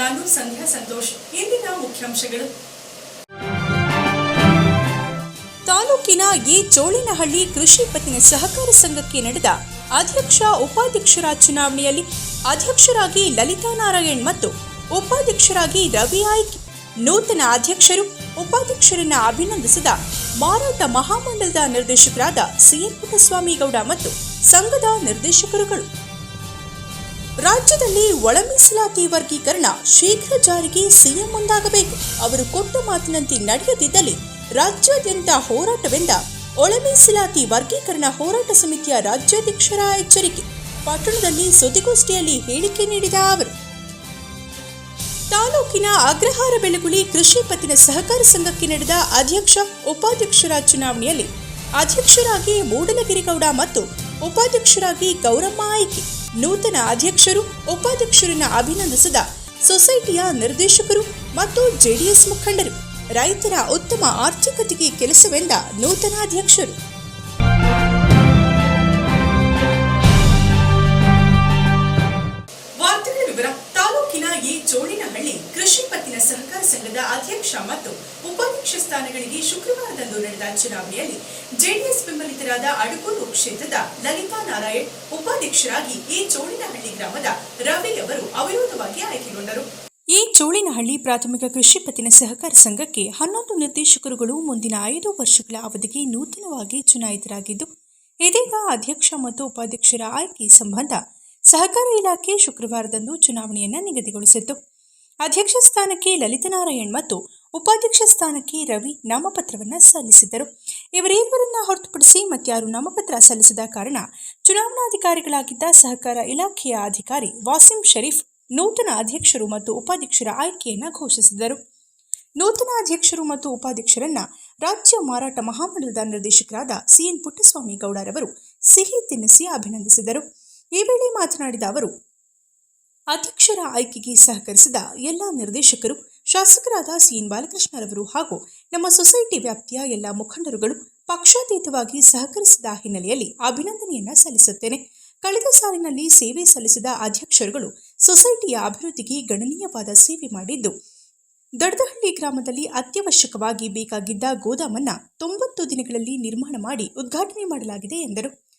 ನಾನು ಸಂಧ್ಯಾ ಸಂತೋಷ್. ಇಂದಿನ ಮುಖ್ಯಾಂಶಗಳು. ತಾಲೂಕಿನ ಎ ಚೋಳಿನಹಳ್ಳಿ ಕೃಷಿ ಪತ್ತಿನ ಸಹಕಾರ ಸಂಘಕ್ಕೆ ನಡೆದ ಅಧ್ಯಕ್ಷ ಉಪಾಧ್ಯಕ್ಷರ ಚುನಾವಣೆಯಲ್ಲಿ ಅಧ್ಯಕ್ಷರಾಗಿ ಲಲಿತಾ ನಾರಾಯಣ್ ಮತ್ತು ಉಪಾಧ್ಯಕ್ಷರಾಗಿ ರವಿ ಆಯ್ಕೆ. ನೂತನ ಅಧ್ಯಕ್ಷರು ಉಪಾಧ್ಯಕ್ಷರನ್ನ ಅಭಿನಂದಿಸಿದ ಮಾರಾಟ ಮಹಾಮಂಡಲದ ನಿರ್ದೇಶಕರಾದ ಸಿಎನ್ ಪುಟ್ಟಸ್ವಾಮಿಗೌಡ ಮತ್ತು ಸಂಘದ ನಿರ್ದೇಶಕರುಗಳು. ರಾಜ್ಯದಲ್ಲಿ ಒಳ ಮೀಸಲಾತಿ ವರ್ಗೀಕರಣ ಶೀಘ್ರ ಜಾರಿಗೆ ಸಿಎಂ ಮುಂದಾಗಬೇಕು. ಅವರು ಕೊಟ್ಟ ಮಾತಿನಂತೆ ನಡೆಯದಿದ್ದಲ್ಲಿ ರಾಜ್ಯಾದ್ಯಂತ ಹೋರಾಟವೆಂದ ಒಳ ಮೀಸಲಾತಿ ವರ್ಗೀಕರಣ ಹೋರಾಟ ಸಮಿತಿಯ ರಾಜ್ಯಾಧ್ಯಕ್ಷರ ಎಚ್ಚರಿಕೆ. ಪಟ್ಟಣದಲ್ಲಿ ಸುದ್ದಿಗೋಷ್ಠಿಯಲ್ಲಿ ಹೇಳಿಕೆ ನೀಡಿದ ಅವರು, ತಾಲೂಕಿನ ಅಗ್ರಹಾರ ಬೆಳಗುಳಿ ಕೃಷಿ ಪತ್ತಿನ ಸಹಕಾರ ಸಂಘಕ್ಕೆ ನಡೆದ ಅಧ್ಯಕ್ಷ, ಉಪಾಧ್ಯಕ್ಷರ ಚುನಾವಣೆಯಲ್ಲಿ ಅಧ್ಯಕ್ಷರಾಗಿ ಮೂಡಲಗಿರಿಗೌಡ ಮತ್ತು ಉಪಾಧ್ಯಕ್ಷರಾಗಿ ಗೌರಮ್ಮ ಆಯ್ಕೆ. ನೂತನ ಅಧ್ಯಕ್ಷರು, ಉಪಾಧ್ಯಕ್ಷರನ್ನ ಅಭಿನಂದಿಸಿದ ಸೊಸೈಟಿಯ ನಿರ್ದೇಶಕರು ಮತ್ತು ಜೆಡಿಎಸ್ ಮುಖಂಡರು. ರೈತರ ಉತ್ತಮ ಆರ್ಥಿಕತೆಗೆ ಕೆಲಸವೆಂದ ನೂತನ ಅಧ್ಯಕ್ಷರು. ಚೋಳಿನಹಳ್ಳಿ ಕೃಷಿ ಪತ್ತಿನ ಸಹಕಾರ ಸಂಘದ ಅಧ್ಯಕ್ಷ ಮತ್ತು ಉಪಾಧ್ಯಕ್ಷ ಸ್ಥಾನಗಳಿಗೆ ಶುಕ್ರವಾರದಂದು ನಡೆದ ಚುನಾವಣೆಯಲ್ಲಿ ಜೆಡಿಎಸ್ ಬೆಂಬಲಿತರಾದ ಅಡಕೂರು ಕ್ಷೇತ್ರದ ಲಲಿತಾ ನಾರಾಯಣ್ ಉಪಾಧ್ಯಕ್ಷರಾಗಿ ಈ ಚೋಳಿನಹಳ್ಳಿ ಗ್ರಾಮದ ರವಿ ಅವರು ಅವಿರೋಧವಾಗಿ ಆಯ್ಕೆಗೊಂಡರು. ಈ ಚೋಳಿನಹಳ್ಳಿ ಪ್ರಾಥಮಿಕ ಕೃಷಿ ಪತ್ತಿನ ಸಹಕಾರ ಸಂಘಕ್ಕೆ ಹನ್ನೊಂದು ನಿರ್ದೇಶಕರುಗಳು ಮುಂದಿನ ಐದು ವರ್ಷಗಳ ಅವಧಿಗೆ ನೂತನವಾಗಿ ಚುನಾಯಿತರಾಗಿದ್ದು, ಇದೀಗ ಅಧ್ಯಕ್ಷ ಮತ್ತು ಉಪಾಧ್ಯಕ್ಷರ ಆಯ್ಕೆ ಸಂಬಂಧ ಸಹಕಾರ ಇಲಾಖೆ ಶುಕ್ರವಾರದಂದು ಚುನಾವಣೆಯನ್ನು ನಿಗದಿಗೊಳಿಸಿತ್ತು. ಅಧ್ಯಕ್ಷ ಸ್ಥಾನಕ್ಕೆ ಲಲಿತನಾರಾಯಣ್ ಮತ್ತು ಉಪಾಧ್ಯಕ್ಷ ಸ್ಥಾನಕ್ಕೆ ರವಿ ನಾಮಪತ್ರವನ್ನು ಸಲ್ಲಿಸಿದ್ದರು. ಇವರೇವರನ್ನ ಹೊರತುಪಡಿಸಿ ಮತ್ಯಾರು ನಾಮಪತ್ರ ಸಲ್ಲಿಸದ ಕಾರಣ ಚುನಾವಣಾಧಿಕಾರಿಗಳಾಗಿದ್ದ ಸಹಕಾರ ಇಲಾಖೆಯ ಅಧಿಕಾರಿ ವಾಸಿಂ ಶರೀಫ್ ನೂತನ ಅಧ್ಯಕ್ಷರು ಮತ್ತು ಉಪಾಧ್ಯಕ್ಷರ ಆಯ್ಕೆಯನ್ನು ಘೋಷಿಸಿದರು ನೂತನ ಅಧ್ಯಕ್ಷರು ಮತ್ತು ಉಪಾಧ್ಯಕ್ಷರನ್ನ ರಾಜ್ಯ ಮಾರಾಟ ಮಹಾಮಂಡಲದ ನಿರ್ದೇಶಕರಾದ ಸಿಎನ್ ಪುಟ್ಟಸ್ವಾಮಿ ಗೌಡರವರು ಸಿಹಿ ತಿನ್ನಿಸಿ ಅಭಿನಂದಿಸಿದರು. ಈ ವೇಳೆ ಮಾತನಾಡಿದ ಅವರು, ಅಧ್ಯಕ್ಷರ ಆಯ್ಕೆಗೆ ಸಹಕರಿಸಿದ ಎಲ್ಲ ನಿರ್ದೇಶಕರು, ಶಾಸಕರಾದ ಸಿಎನ್ ಬಾಲಕೃಷ್ಣರವರು ಹಾಗೂ ನಮ್ಮ ಸೊಸೈಟಿ ವ್ಯಾಪ್ತಿಯ ಎಲ್ಲ ಮುಖಂಡರುಗಳು ಪಕ್ಷಾತೀತವಾಗಿ ಸಹಕರಿಸಿದ ಹಿನ್ನೆಲೆಯಲ್ಲಿ ಅಭಿನಂದನೆಯನ್ನ ಸಲ್ಲಿಸುತ್ತೇನೆ. ಕಳೆದ ಸಾಲಿನಲ್ಲಿ ಸೇವೆ ಸಲ್ಲಿಸಿದ ಅಧ್ಯಕ್ಷರುಗಳು ಸೊಸೈಟಿಯ ಅಭಿವೃದ್ಧಿಗೆ ಗಣನೀಯವಾದ ಸೇವೆ ಮಾಡಿದ್ದು, ದಡದಹಳ್ಳಿ ಗ್ರಾಮದಲ್ಲಿ ಅತ್ಯವಶ್ಯಕವಾಗಿ ಬೇಕಾಗಿದ್ದ ಗೋದಾಮನ್ನ ತೊಂಬತ್ತು ದಿನಗಳಲ್ಲಿ ನಿರ್ಮಾಣ ಮಾಡಿ ಉದ್ಘಾಟನೆ ಮಾಡಲಾಗಿದೆ ಎಂದರು.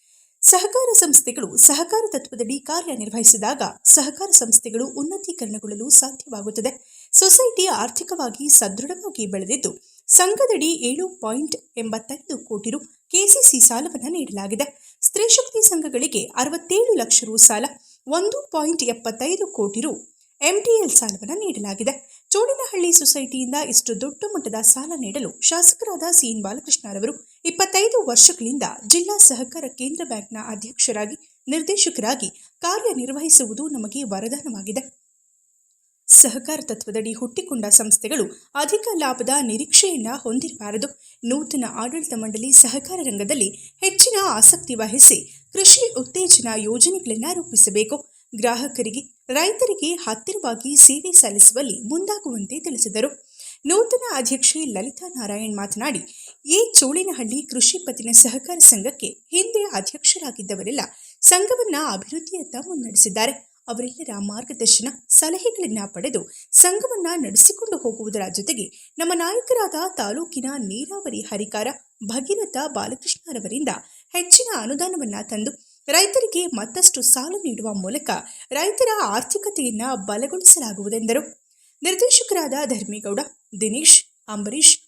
ಸಹಕಾರ ಸಂಸ್ಥೆಗಳು ಸಹಕಾರ ತತ್ವದಡಿ ಕಾರ್ಯನಿರ್ವಹಿಸಿದಾಗ ಸಹಕಾರ ಸಂಸ್ಥೆಗಳು ಉನ್ನತೀಕರಣಗೊಳ್ಳಲು ಸಾಧ್ಯವಾಗುತ್ತದೆ. ಸೊಸೈಟಿ ಆರ್ಥಿಕವಾಗಿ ಸದೃಢವಾಗಿ ಬೆಳೆದಿದ್ದು, ಸಂಘದಡಿ ಏಳು ಪಾಯಿಂಟ್ ಎಂಬತ್ತೈದು ಕೋಟಿ ರು ಕೆಸಿಸಿ ಸಾಲವನ್ನು ನೀಡಲಾಗಿದೆ. ಸ್ತ್ರೀ ಶಕ್ತಿ ಸಂಘಗಳಿಗೆ ಅರವತ್ತೇಳು ಲಕ್ಷ ರು ಸಾಲ, ಒಂದು ಪಾಯಿಂಟ್ ಎಪ್ಪತ್ತೈದು ಕೋಟಿ ರು ಎಂಟಿಎಲ್ ಸಾಲವನ್ನು ನೀಡಲಾಗಿದೆ. ಚೋಡಿನಹಳ್ಳಿ ಸೊಸೈಟಿಯಿಂದ ಇಷ್ಟು ದೊಡ್ಡ ಮಟ್ಟದ ಸಾಲ ನೀಡಲು ಶಾಸಕರಾದ ಸಿಎನ್ ಬಾಲಕೃಷ್ಣರವರು ಇಪ್ಪತ್ತೈದು ವರ್ಷಗಳಿಂದ ಜಿಲ್ಲಾ ಸಹಕಾರ ಕೇಂದ್ರ ಬ್ಯಾಂಕ್ನ ಅಧ್ಯಕ್ಷರಾಗಿ, ನಿರ್ದೇಶಕರಾಗಿ ಕಾರ್ಯನಿರ್ವಹಿಸುವುದು ನಮಗೆ ವರದಾನವಾಗಿದೆ. ಸಹಕಾರ ತತ್ವದಡಿ ಹುಟ್ಟಿಕೊಂಡ ಸಂಸ್ಥೆಗಳು ಅಧಿಕ ಲಾಭದ ನಿರೀಕ್ಷೆಯನ್ನ ಹೊಂದಿರಬಾರದು. ನೂತನ ಆಡಳಿತ ಮಂಡಳಿ ಸಹಕಾರ ರಂಗದಲ್ಲಿ ಹೆಚ್ಚಿನ ಆಸಕ್ತಿ ವಹಿಸಿ ಕೃಷಿ ಉತ್ತೇಜನ ಯೋಜನೆಗಳನ್ನು ರೂಪಿಸಬೇಕು. ಗ್ರಾಹಕರಿಗೆ, ರೈತರಿಗೆ ಹತ್ತಿರವಾಗಿ ಸೇವೆ ಸಲ್ಲಿಸುವಲ್ಲಿ ಮುಂದಾಗುವಂತೆ ತಿಳಿಸಿದರು. ನೂತನ ಅಧ್ಯಕ್ಷೆ ಲಲಿತಾ ನಾರಾಯಣ್ ಮಾತನಾಡಿ ಈ ಚೋಳಿನಹಳ್ಳಿ ಕೃಷಿ ಪತ್ತಿನ ಸಹಕಾರ ಸಂಘಕ್ಕೆ ಹಿಂದೆ ಅಧ್ಯಕ್ಷರಾಗಿದ್ದವರೆಲ್ಲ ಸಂಘವನ್ನ ಅಭಿವೃದ್ಧಿಯತ್ತ ಮುನ್ನಡೆಸಿದ್ದಾರೆ. ಅವರೆಲ್ಲರ ಮಾರ್ಗದರ್ಶನ, ಸಲಹೆಗಳನ್ನ ಪಡೆದು ಸಂಘವನ್ನ ನಡೆಸಿಕೊಂಡು ಹೋಗುವುದರ ಜೊತೆಗೆ ನಮ್ಮ ನಾಯಕರಾದ ತಾಲೂಕಿನ ನೀರಾವರಿ ಹರಿಕಾರ ಭಗೀರಥ ಬಾಲಕೃಷ್ಣರವರಿಂದ ಹೆಚ್ಚಿನ ಅನುದಾನವನ್ನ ತಂದು ರೈತರಿಗೆ ಮತ್ತಷ್ಟು ಸಾಲ ನೀಡುವ ಮೂಲಕ ರೈತರ ಆರ್ಥಿಕತೆಯನ್ನ ಬಲಗೊಳಿಸಲಾಗುವುದೆಂದರು. ನಿರ್ದೇಶಕರಾದ ಧರ್ಮೇಗೌಡ, ದಿನೇಶ್ ಅಂಬರೀಶ್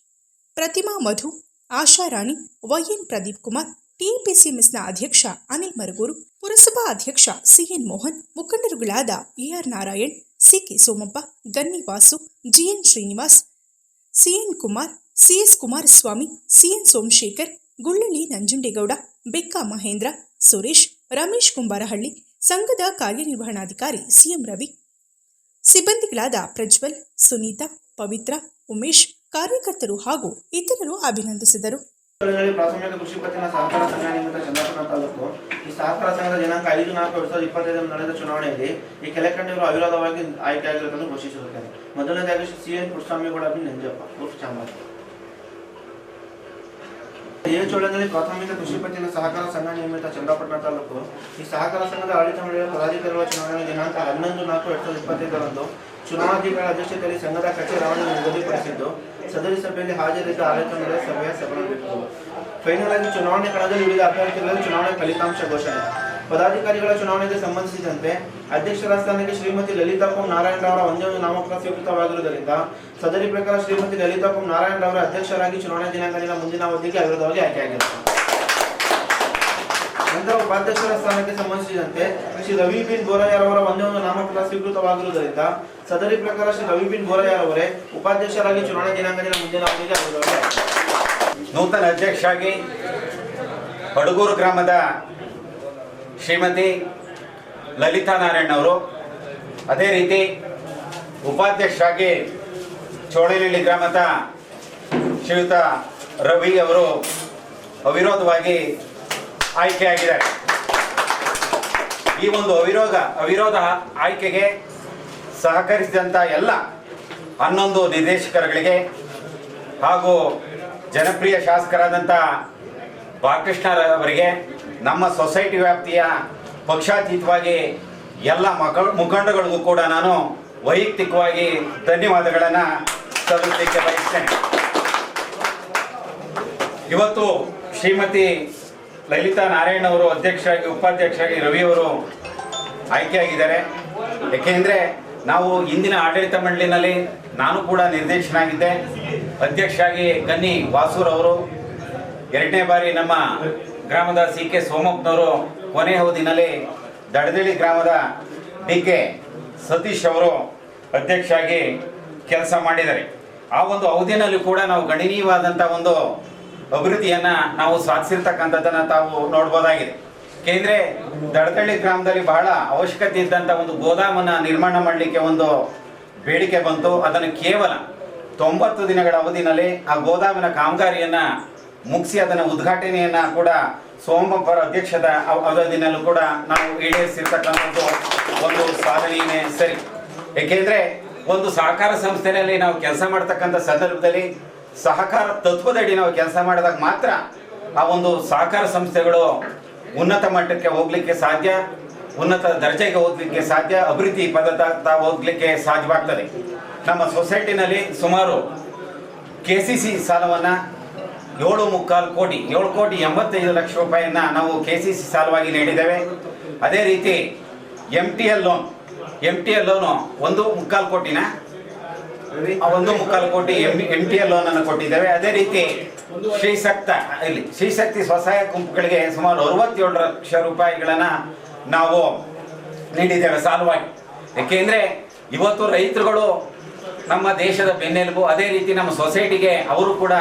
ಪ್ರತಿಮಾ ಮಧು ಆಶಾರಾಣಿ ವೈಎನ್ ಪ್ರದೀಪ್ ಕುಮಾರ್ ಟಿಪಿಸಿಎಂಎಸ್ನ ಅಧ್ಯಕ್ಷ ಅನಿಲ್ ಮರಗೂರು, ಪುರಸಭಾ ಅಧ್ಯಕ್ಷ CN Mohan, ಮುಖಂಡರುಗಳಾದ AR Narayan CK Somappa, Ganni Vasu GN Srinivas CN Kumar CS Kumaraswamy CN Somashekar, Gullalli Nanjundegowda, Bekka Mahendra, Suresh, Ramesh Kumbarahalli, ಸಂಘದ ಕಾರ್ಯನಿರ್ವಹಣಾಧಿಕಾರಿ ಸಿಎಂ ರವಿ, ಸಿಬ್ಬಂದಿಗಳಾದ ಪ್ರಜ್ವಲ್, ಸುನೀತಾ, ಪವಿತ್ರ, ಉಮೇಶ್ ಕಾರ್ಯಕರ್ತರು ಹಾಗೂ ಇತರರು ಅಭಿನಂದಿಸಿದರು. ಪ್ರಾಥಮಿಕ ಕೃಷಿ ಪತ್ತಿನ ಸಹಕಾರ ಸಂಘ ನಿಮಿತ್ತ ಚಂದ್ರಪುರ ತಾಲೂಕು ಈ ಸಹಕಾರ ಸಂಘದ ದಿನಾಂಕ ಐದು ನಾಲ್ಕು ಎರಡ್ ಸಾವಿರದ ಇಪ್ಪತ್ತೈದರ ನಡೆದ ಚುನಾವಣೆಯಲ್ಲಿ ಈ ಕೆಲಕಂಡಿಯವರು ಅವಿರೋಧವಾಗಿ ಆಯ್ಕೆಯಾಗಿರುವುದನ್ನು ಘೋಷಿಸಿರುತ್ತಾರೆ. ಮೊದಲನೇದಾಗಿ C N Puttaswamygowda B Nanjappa A ಚೋಳನಲ್ಲಿ ಪ್ರಾಥಮಿಕ ಕೃಷಿ ಪತ್ತಿನ ಸಹಕಾರ ಸಂಘ ನಿಯಮಿತ ಚಂದ್ರಪಟ್ಟಣ ತಾಲೂಕು ಈ ಸಹಕಾರ ಸಂಘದ ಆಡಳಿತ ಮಂಡಳಿಯ ಪದಾಧಿಕಾರಿಗಳ ಚುನಾವಣೆ ದಿನಾಂಕ ಹನ್ನೊಂದು ನಾಲ್ಕು ಎರಡ್ ಸಾವಿರದ ಇಪ್ಪತ್ತೈದರಂದು ಚುನಾವಣಾಧಿಕಾರಿ ಅಧ್ಯಕ್ಷತೆಯಲ್ಲಿ ಸಂಘದ ಕಚೇರಿ ನಿಗದಿಪಡಿಸಿದ್ದು ಸದರಿ ಸಭೆಯಲ್ಲಿ ಹಾಜರಿದ್ದ ಆಲೋಚನೆಗಳ ಸಭೆಯ ಸಭೆಯಾಗಿತ್ತು ಫೈನಲ್ ಆಗಿ ಚುನಾವಣೆ ಕಣದಲ್ಲಿ ಉಳಿದ ಅಭ್ಯರ್ಥಿಗಳಲ್ಲಿ ಚುನಾವಣೆ ಫಲಿತಾಂಶ ಘೋಷಣೆ. ಪದಾಧಿಕಾರಿಗಳ ಚುನಾವಣೆಗೆ ಸಂಬಂಧಿಸಿದಂತೆ ಅಧ್ಯಕ್ಷರ ಸ್ಥಾನಕ್ಕೆ ಶ್ರೀಮತಿ ಲಲಿತಾ ನಾರಾಯಣ ಅವರ ಒಂದೇ ಒಂದು ನಾಮಪತ್ರ ಸ್ವೀಕೃತವಾಗಿರುವುದರಿಂದ ಸದರಿ ಪ್ರಕಾರ ಶ್ರೀಮತಿ ಲಲಿತಾ ನಾರಾಯಣ ಅವರ ಅಧ್ಯಕ್ಷರಾಗಿ ಚುನಾವಣಾ ದಿನಾಂಕದಿಂದ ಮುಂದಿನ ಅವಧಿಗೆ ಅವಿರೋಧವಾಗಿ ಆಯ್ಕೆಯಾಗಿದ್ದಾರೆ. ನಂತರ ಉಪಾಧ್ಯಕ್ಷರ ಸ್ಥಾನಕ್ಕೆ ಸಂಬಂಧಿಸಿದಂತೆ ಶ್ರೀ ರವಿ ಬಿನ್ ಬೋರಯ್ಯರ್ ಅವರ ಒಂದೇ ಒಂದು ನಾಮಪತ್ರ ಸ್ವೀಕೃತವಾಗಿರುವುದರಿಂದ ಸದರಿ ಪ್ರಕಾರ ಶ್ರೀ ರವಿ ಬಿನ್ ಬೋರಯ್ಯರ್ ಅವರೇ ಉಪಾಧ್ಯಕ್ಷರಾಗಿ ಚುನಾವಣಾ ದಿನಾಂಕದಿಂದ ಮುಂದಿನ ಅವಧಿಗೆ. ನೂತನ ಅಧ್ಯಕ್ಷರಾಗಿ ಪಡುಗೂರು ಗ್ರಾಮದ ಶ್ರೀಮತಿ ಲಲಿತಾ ನಾರಾಯಣ್ ಅವರು, ಅದೇ ರೀತಿ ಉಪಾಧ್ಯಕ್ಷರಾಗಿ ಚೋಳನಹಳ್ಳಿ ಗ್ರಾಮದ ಶ್ರೀಯುತ ರವಿ ಅವರು ಅವಿರೋಧವಾಗಿ ಆಯ್ಕೆಯಾಗಿದ್ದಾರೆ ಈ ಒಂದು ಅವಿರೋಧ ಅವಿರೋಧ ಆಯ್ಕೆಗೆ ಸಹಕರಿಸಿದಂಥ ಎಲ್ಲ ಹನ್ನೊಂದು ನಿರ್ದೇಶಕರುಗಳಿಗೆ ಹಾಗೂ ಜನಪ್ರಿಯ ಶಾಸಕರಾದಂಥ ಬಾಲಕೃಷ್ಣರವರಿಗೆ ನಮ್ಮ ಸೊಸೈಟಿ ವ್ಯಾಪ್ತಿಯ ಪಕ್ಷಾತೀತವಾಗಿ ಎಲ್ಲ ಮಕ, ಮುಖಂಡಗಳಿಗೂ ಕೂಡ ನಾನು ವೈಯಕ್ತಿಕವಾಗಿ ಧನ್ಯವಾದಗಳನ್ನು ಸಲ್ಲಿಸಲಿಕ್ಕೆ ಬಯಸ್ತೇನೆ. ಇವತ್ತು ಶ್ರೀಮತಿ ಲಲಿತಾ ನಾರಾಯಣ್ ಅವರು ಅಧ್ಯಕ್ಷರಾಗಿ ಉಪಾಧ್ಯಕ್ಷರಾಗಿ ರವಿಯವರು ಆಯ್ಕೆಯಾಗಿದ್ದಾರೆ. ಏಕೆಂದರೆ ನಾವು ಇಂದಿನ ಆಡಳಿತ ಮಂಡಳಿನಲ್ಲಿ ನಾನು ಕೂಡ ನಿರ್ದೇಶನಾಗಿದ್ದೆ. ಅಧ್ಯಕ್ಷರಾಗಿ ಕನ್ನಿ ವಾಸೂರ್ ಅವರು, ಎರಡನೇ ಬಾರಿ ನಮ್ಮ ಗ್ರಾಮದ ಸಿ ಕೆ ಸೋಮಪ್ಪನವರು ಕೊನೆ ಹೌದಿನಲ್ಲಿ ದಡದಳ್ಳಿ ಗ್ರಾಮದ ಡಿ ಕೆ ಸತೀಶ್ ಅವರು ಅಧ್ಯಕ್ಷರಾಗಿ ಕೆಲಸ ಮಾಡಿದ್ದಾರೆ. ಆ ಒಂದು ಅವಧಿನಲ್ಲಿ ಕೂಡ ನಾವು ಗಣನೀಯವಾದಂಥ ಒಂದು ಅಭಿವೃದ್ಧಿಯನ್ನ ನಾವು ಸಾಧಿಸಿರ್ತಕ್ಕಂಥದ್ದನ್ನ ತಾವು ನೋಡ್ಬೋದಾಗಿದೆ. ಏಕೆಂದ್ರೆ ದಡದಳ್ಳಿ ಗ್ರಾಮದಲ್ಲಿ ಬಹಳ ಅವಶ್ಯಕತೆ ಇದ್ದಂಥ ಒಂದು ಗೋದಾಮನ್ನ ನಿರ್ಮಾಣ ಮಾಡಲಿಕ್ಕೆ ಒಂದು ಬೇಡಿಕೆ ಬಂತು. ಅದನ್ನು ಕೇವಲ ತೊಂಬತ್ತು ದಿನಗಳ ಅವಧಿನಲ್ಲಿ ಆ ಗೋದಾಮಿನ ಕಾಮಗಾರಿಯನ್ನ ಮುಗಿಸಿ ಅದನ್ನ ಉದ್ಘಾಟನೆಯನ್ನ ಕೂಡ ಸೋಮಪ್ಪರ ಅಧ್ಯಕ್ಷದ ಅವ- ಅವಧಿನಲ್ಲೂ ಕೂಡ ನಾವು ಈಡೇರಿಸಿರ್ತಕ್ಕಂಥದ್ದು ಒಂದು ಸಾಧನೆಯೇ ಸರಿ. ಏಕೆಂದ್ರೆ ಒಂದು ಸಹಕಾರ ಸಂಸ್ಥೆಯಲ್ಲಿ ನಾವು ಕೆಲಸ ಮಾಡ್ತಕ್ಕಂಥ ಸಂದರ್ಭದಲ್ಲಿ ಸಹಕಾರ ತತ್ವದಡಿ ನಾವು ಕೆಲಸ ಮಾಡಿದಾಗ ಮಾತ್ರ ಆ ಒಂದು ಸಹಕಾರ ಸಂಸ್ಥೆಗಳು ಉನ್ನತ ಮಟ್ಟಕ್ಕೆ ಹೋಗ್ಲಿಕ್ಕೆ ಸಾಧ್ಯ, ಉನ್ನತ ದರ್ಜೆಗೆ ಹೋಗ್ಲಿಕ್ಕೆ ಸಾಧ್ಯ, ಅಭಿವೃದ್ಧಿ ಪದತ ಹೋಗ್ಲಿಕ್ಕೆ ಸಾಧ್ಯವಾಗ್ತದೆ. ನಮ್ಮ ಸೊಸೈಟಿನಲ್ಲಿ ಸುಮಾರು ಕೆ ಸಿ ಸಿ ಸಾಲವನ್ನು ಏಳು ಮುಕ್ಕಾಲು ಕೋಟಿ, ಏಳು ಕೋಟಿ ಎಂಬತ್ತೈದು ಲಕ್ಷ ರೂಪಾಯಿಯನ್ನು ನಾವು ಕೆ ಸಿ ಸಿ ಸಾಲವಾಗಿ ನೀಡಿದ್ದೇವೆ. ಅದೇ ರೀತಿ M T L loan M T L loan ಒಂದು ಮುಕ್ಕಾಲು ಕೋಟಿನ ಒಂದು ಮುಕ್ಕಾಲು ಕೋಟಿ ಎಂ ಟಿ ಎ ಲೋನ್ ಅನ್ನು ಕೊಟ್ಟಿದ್ದೇವೆ. ಅದೇ ರೀತಿ ಶ್ರೀಸಕ್ತ ಇಲ್ಲಿ ಶ್ರೀಶಕ್ತಿ ಸ್ವಸಹಾಯ ಗುಂಪುಗಳಿಗೆ ಸುಮಾರು ಅರವತ್ತೇಳು ಲಕ್ಷ ರೂಪಾಯಿಗಳನ್ನು ನಾವು ನೀಡಿದ್ದೇವೆ ಸಾಲವಾಗಿ. ಏಕೆಂದರೆ ಇವತ್ತು ರೈತರುಗಳು ನಮ್ಮ ದೇಶದ ಬೆನ್ನೆಲುಬು, ಅದೇ ರೀತಿ ನಮ್ಮ ಸೊಸೈಟಿಗೆ ಅವರು ಕೂಡ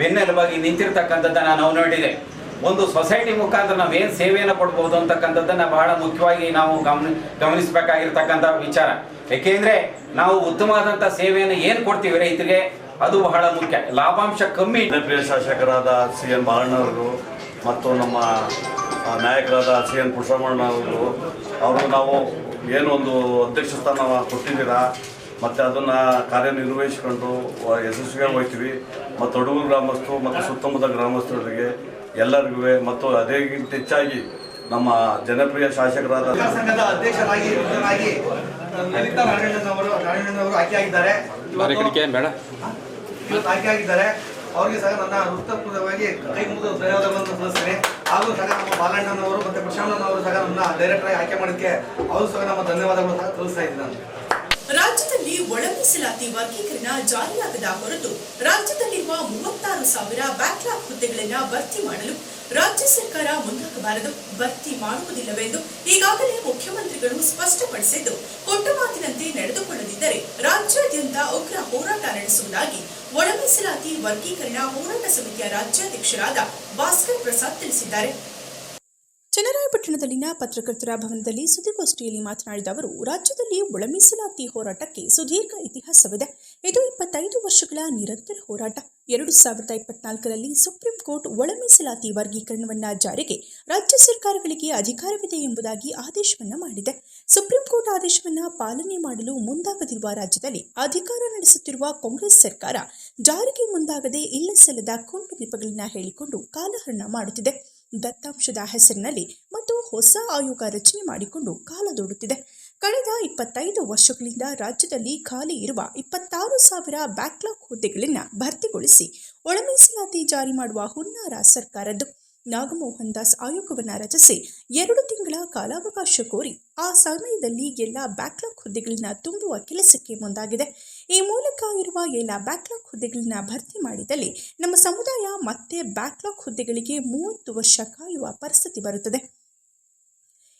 ಬೆನ್ನೆಲುಬಾಗಿ ನಿಂತಿರ್ತಕ್ಕಂಥದ್ದನ್ನು ನಾವು ನೋಡಿದೆ. ಒಂದು ಸೊಸೈಟಿ ಮುಖಾಂತರ ನಾವು ಏನು ಸೇವೆಯನ್ನು ಕೊಡ್ಬೋದು ಅಂತಕ್ಕಂಥದ್ದನ್ನ ಬಹಳ ಮುಖ್ಯವಾಗಿ ನಾವು ಗಮನ, ಗಮನಿಸಬೇಕಾಗಿರ್ತಕ್ಕಂಥ ವಿಚಾರ. ಏಕೆಂದ್ರೆ ನಾವು ಉತ್ತಮವಾದಂಥ ಸೇವೆಯನ್ನು ಏನು ಕೊಡ್ತೀವಿ ರೈತರಿಗೆ? ಅದು ಬಹಳ ಮುಖ್ಯ. ಲಾಭಾಂಶ ಕಮ್ಮಿ. ಜನಪ್ರಿಯ ಶಾಸಕರಾದ ಸಿ ಎನ್ ಬಾಲಣ್ಣವರು ಮತ್ತು ನಮ್ಮ ನಾಯಕರಾದ ಸಿ ಎನ್ ಪುರುಷಮಣ್ಣ ಅವರು ಅವರು ನಾವು ಏನೊಂದು ಒಂದು ಅಧ್ಯಕ್ಷ ಸ್ಥಾನ ಕೊಟ್ಟಿದ್ದೀರಾ ಮತ್ತು ಅದನ್ನು ಕಾರ್ಯನಿರ್ವಹಿಸಿಕೊಂಡು ಯಶಸ್ವಿಯಾಗಿ ಹೋಗ್ತೀವಿ. ಮತ್ತು ಅಡೂರು ಗ್ರಾಮಸ್ಥರು ಮತ್ತು ಸುತ್ತಮುತ್ತ ಗ್ರಾಮಸ್ಥರಿಗೆ ಎಲ್ಲರಿಗೂ ಮತ್ತು ಅದೇಗಿಂತ ಹೆಚ್ಚಾಗಿ ನಮ್ಮ ಜನಪ್ರಿಯ ಶಾಸಕರಾದ ಸಂಘದ ಅಧ್ಯಕ್ಷರಾಗಿ ಲಲಿತಾ ನಾರಾಯಣನವರು ನಾರಾಯಣನವರು ಆಯ್ಕೆಯಾಗಿದ್ದಾರೆ ಇವತ್ತು ಆಯ್ಕೆ ಆಗಿದ್ದಾರೆ. ಅವರಿಗೆ ಸಹ ನನ್ನ ಹೃತ್ಪೂರ್ವಕವಾಗಿ ಕೈ ಮುಗಿದು ಧನ್ಯವಾದಗಳನ್ನು ಸಲ್ಲಿಸ್ತೇನೆ. ಹಾಗೂ ಸಹ ನಮ್ಮ ಬಾಲಣ್ಣನವರು ಮತ್ತೆ ಪ್ರಶಾಂತನವರು ಸಹ ನನ್ನ ಡೈರೆಕ್ಟರ್ ಆಗಿ ಆಯ್ಕೆ ಮಾಡೋದಕ್ಕೆ ಅವರು ಸಹ ನಮ್ಮ ಧನ್ಯವಾದಗಳು ಸಹ ತಿಳಿಸ್ತಾ ಇದ್ದೀನಿ ನಾನು. ರಾಜ್ಯದಲ್ಲಿ ಒಳ ಮೀಸಲಾತಿ ವರ್ಗೀಕರಣ ಜಾರಿಯಾಗದ ಹೊರತು ರಾಜ್ಯದಲ್ಲಿರುವ ಮೂವತ್ತಾರು ಸಾವಿರ ಬ್ಯಾಕ್ಲಾಗ್ ಹುದ್ದೆಗಳನ್ನು ಭರ್ತಿ ಮಾಡಲು ರಾಜ್ಯ ಸರ್ಕಾರ ಮುಂದಾಗಬಾರದು. ಭರ್ತಿ ಮಾಡುವುದಿಲ್ಲವೆಂದು ಈಗಾಗಲೇ ಮುಖ್ಯಮಂತ್ರಿಗಳು ಸ್ಪಷ್ಟಪಡಿಸಿದ್ದು, ಕೊಟ್ಟ ಮಾತಿನಂತೆ ನಡೆದುಕೊಳ್ಳದಿದ್ದರೆ ರಾಜ್ಯಾದ್ಯಂತ ಉಗ್ರ ಹೋರಾಟ ನಡೆಸುವುದಾಗಿ ಒಳ ಮೀಸಲಾತಿ ವರ್ಗೀಕರಣ ಹೋರಾಟ ಸಮಿತಿಯ ರಾಜ್ಯಾಧ್ಯಕ್ಷರಾದ ಭಾಸ್ಕರ್ ಪ್ರಸಾದ್ ತಿಳಿಸಿದ್ದಾರೆ. ಚನ್ನರಾಯಪಟ್ಟಣದಲ್ಲಿನ ಪತ್ರಕರ್ತರ ಭವನದಲ್ಲಿ ಸುದ್ದಿಗೋಷ್ಠಿಯಲ್ಲಿ ಮಾತನಾಡಿದ ಅವರು, ರಾಜ್ಯದಲ್ಲಿ ಒಳ ಮೀಸಲಾತಿ ಹೋರಾಟಕ್ಕೆ ಸುದೀರ್ಘ ಇತಿಹಾಸವಿದೆ. ಇದು ಇಪ್ಪತ್ತೈದು ವರ್ಷಗಳ ನಿರಂತರ ಹೋರಾಟ. ಎರಡು ಸಾವಿರದ ಇಪ್ಪತ್ನಾಲ್ಕರಲ್ಲಿ ಸುಪ್ರೀಂ ಕೋರ್ಟ್ ಒಳ ಮೀಸಲಾತಿ ವರ್ಗೀಕರಣವನ್ನ ಜಾರಿಗೆ ರಾಜ್ಯ ಸರ್ಕಾರಗಳಿಗೆ ಅಧಿಕಾರವಿದೆ ಎಂಬುದಾಗಿ ಆದೇಶವನ್ನು ಮಾಡಿದೆ. ಸುಪ್ರೀಂ ಕೋರ್ಟ್ ಆದೇಶವನ್ನು ಪಾಲನೆ ಮಾಡಲು ಮುಂದಾಗದಿರುವ ರಾಜ್ಯದಲ್ಲಿ ಅಧಿಕಾರ ನಡೆಸುತ್ತಿರುವ ಕಾಂಗ್ರೆಸ್ ಸರ್ಕಾರ ಜಾರಿಗೆ ಮುಂದಾಗದೆ ಇಲ್ಲಸಲ್ಲದ ಕುಂಟು ನೆಪಗಳನ್ನು ಹೇಳಿಕೊಂಡು ಕಾಲಹರಣ ಮಾಡುತ್ತಿದೆ. ದತ್ತಾಂಶದ ಹೆಸರಿನಲ್ಲಿ ಮತ್ತು ಹೊಸ ಆಯೋಗ ರಚನೆ ಮಾಡಿಕೊಂಡು ಕಾಲ ದೂಡುತ್ತಿದೆ. ಕಳೆದ ಇಪ್ಪತ್ತೈದು ವರ್ಷಗಳಿಂದ ರಾಜ್ಯದಲ್ಲಿ ಖಾಲಿ ಇರುವ ಇಪ್ಪತ್ತಾರು ಸಾವಿರ ಬ್ಯಾಕ್ಲಾಗ್ ಹುದ್ದೆಗಳನ್ನು ಭರ್ತಿಗೊಳಿಸಿ ಒಳಮೀಸಲಾತಿ ಜಾರಿ ಮಾಡುವ ಹುನ್ನಾರ ಸರ್ಕಾರದ್ದು. ನಾಗಮೋಹನ್ ದಾಸ್ ಆಯೋಗವನ್ನು ರಚಿಸಿ ಎರಡು ತಿಂಗಳ ಕಾಲಾವಕಾಶ ಕೋರಿ ಆ ಸಮಯದಲ್ಲಿ ಎಲ್ಲ ಬ್ಯಾಕ್ಲಾಗ್ ಹುದ್ದೆಗಳನ್ನ ತುಂಬುವ ಕೆಲಸಕ್ಕೆ ಮುಂದಾಗಿದೆ. ಈ ಮೂಲಕ ಇರುವ ಎಲ್ಲ ಬ್ಯಾಕ್ಲಾಗ್ ಹುದ್ದೆಗಳನ್ನ ಭರ್ತಿ ಮಾಡಿದಲ್ಲಿ ನಮ್ಮ ಸಮುದಾಯ ಮತ್ತೆ ಬ್ಯಾಕ್ಲಾಗ್ ಹುದ್ದೆಗಳಿಗೆ ಮೂವತ್ತು ವರ್ಷ ಕಾಯುವ ಪರಿಸ್ಥಿತಿ ಬರುತ್ತದೆ.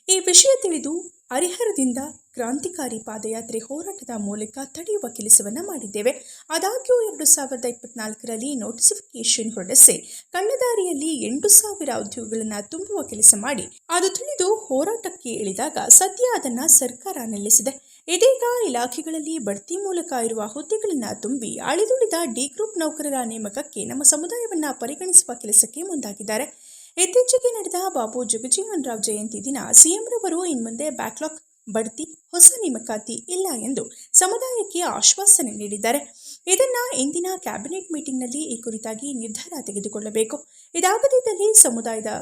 ಈ ವಿಷಯ ತಿಳಿದು ಹರಿಹರದಿಂದ ಕ್ರಾಂತಿಕಾರಿ ಪಾದಯಾತ್ರೆ ಹೋರಾಟದ ಮೂಲಕ ತಡೆಯುವ ಕೆಲಸವನ್ನು ಮಾಡಿದ್ದೇವೆ. ಆದಾಗ್ಯೂ ಎರಡು ಸಾವಿರದ ಇಪ್ಪತ್ನಾಲ್ಕರಲ್ಲಿ ನೋಟಿಫಿಕೇಶನ್ ಹೊರಡಿಸಿ ಕಳ್ಳದಾರಿಯಲ್ಲಿ ಎಂಟು ಸಾವಿರ ಉದ್ಯೋಗಗಳನ್ನು ತುಂಬುವ ಕೆಲಸ ಮಾಡಿ, ಅದು ತಿಳಿದು ಹೋರಾಟಕ್ಕೆ ಇಳಿದಾಗ ಸದ್ಯ ಅದನ್ನು ಸರ್ಕಾರ ನಿಲ್ಲಿಸಿದೆ. ಇದೀಗ ಇಲಾಖೆಗಳಲ್ಲಿ ಬಡ್ತಿ ಮೂಲಕ ಇರುವ ಹುದ್ದೆಗಳನ್ನು ತುಂಬಿ ಅಳಿದುಳಿದ ಡಿ ಗ್ರೂಪ್ ನೌಕರರ ನೇಮಕಕ್ಕೆ ನಮ್ಮ ಸಮುದಾಯವನ್ನು ಪರಿಗಣಿಸುವ ಕೆಲಸಕ್ಕೆ ಮುಂದಾಗಿದ್ದಾರೆ. ಇತ್ತೀಚೆಗೆ ನಡೆದ ಬಾಬು ಜಗಜೀವನ್ ರಾವ್ ಜಯಂತಿ ದಿನ ಸಿಎಂ ರವರು ಇನ್ಮುಂದೆ ಬ್ಯಾಕ್ಲಾಗ್ ಬಡ್ತಿ, ಹೊಸ ನೇಮಕಾತಿ ಇಲ್ಲ ಎಂದು ಸಮುದಾಯಕ್ಕೆ ಆಶ್ವಾಸನೆ ನೀಡಿದ್ದಾರೆ. ಇದನ್ನ ಇಂದಿನ ಕ್ಯಾಬಿನೆಟ್ ಮೀಟಿಂಗ್ನಲ್ಲಿ ಈ ಕುರಿತಾಗಿ ನಿರ್ಧಾರ ತೆಗೆದುಕೊಳ್ಳಬೇಕು. ಇದಾಗದಿದ್ದಲ್ಲಿ ಸಮುದಾಯದ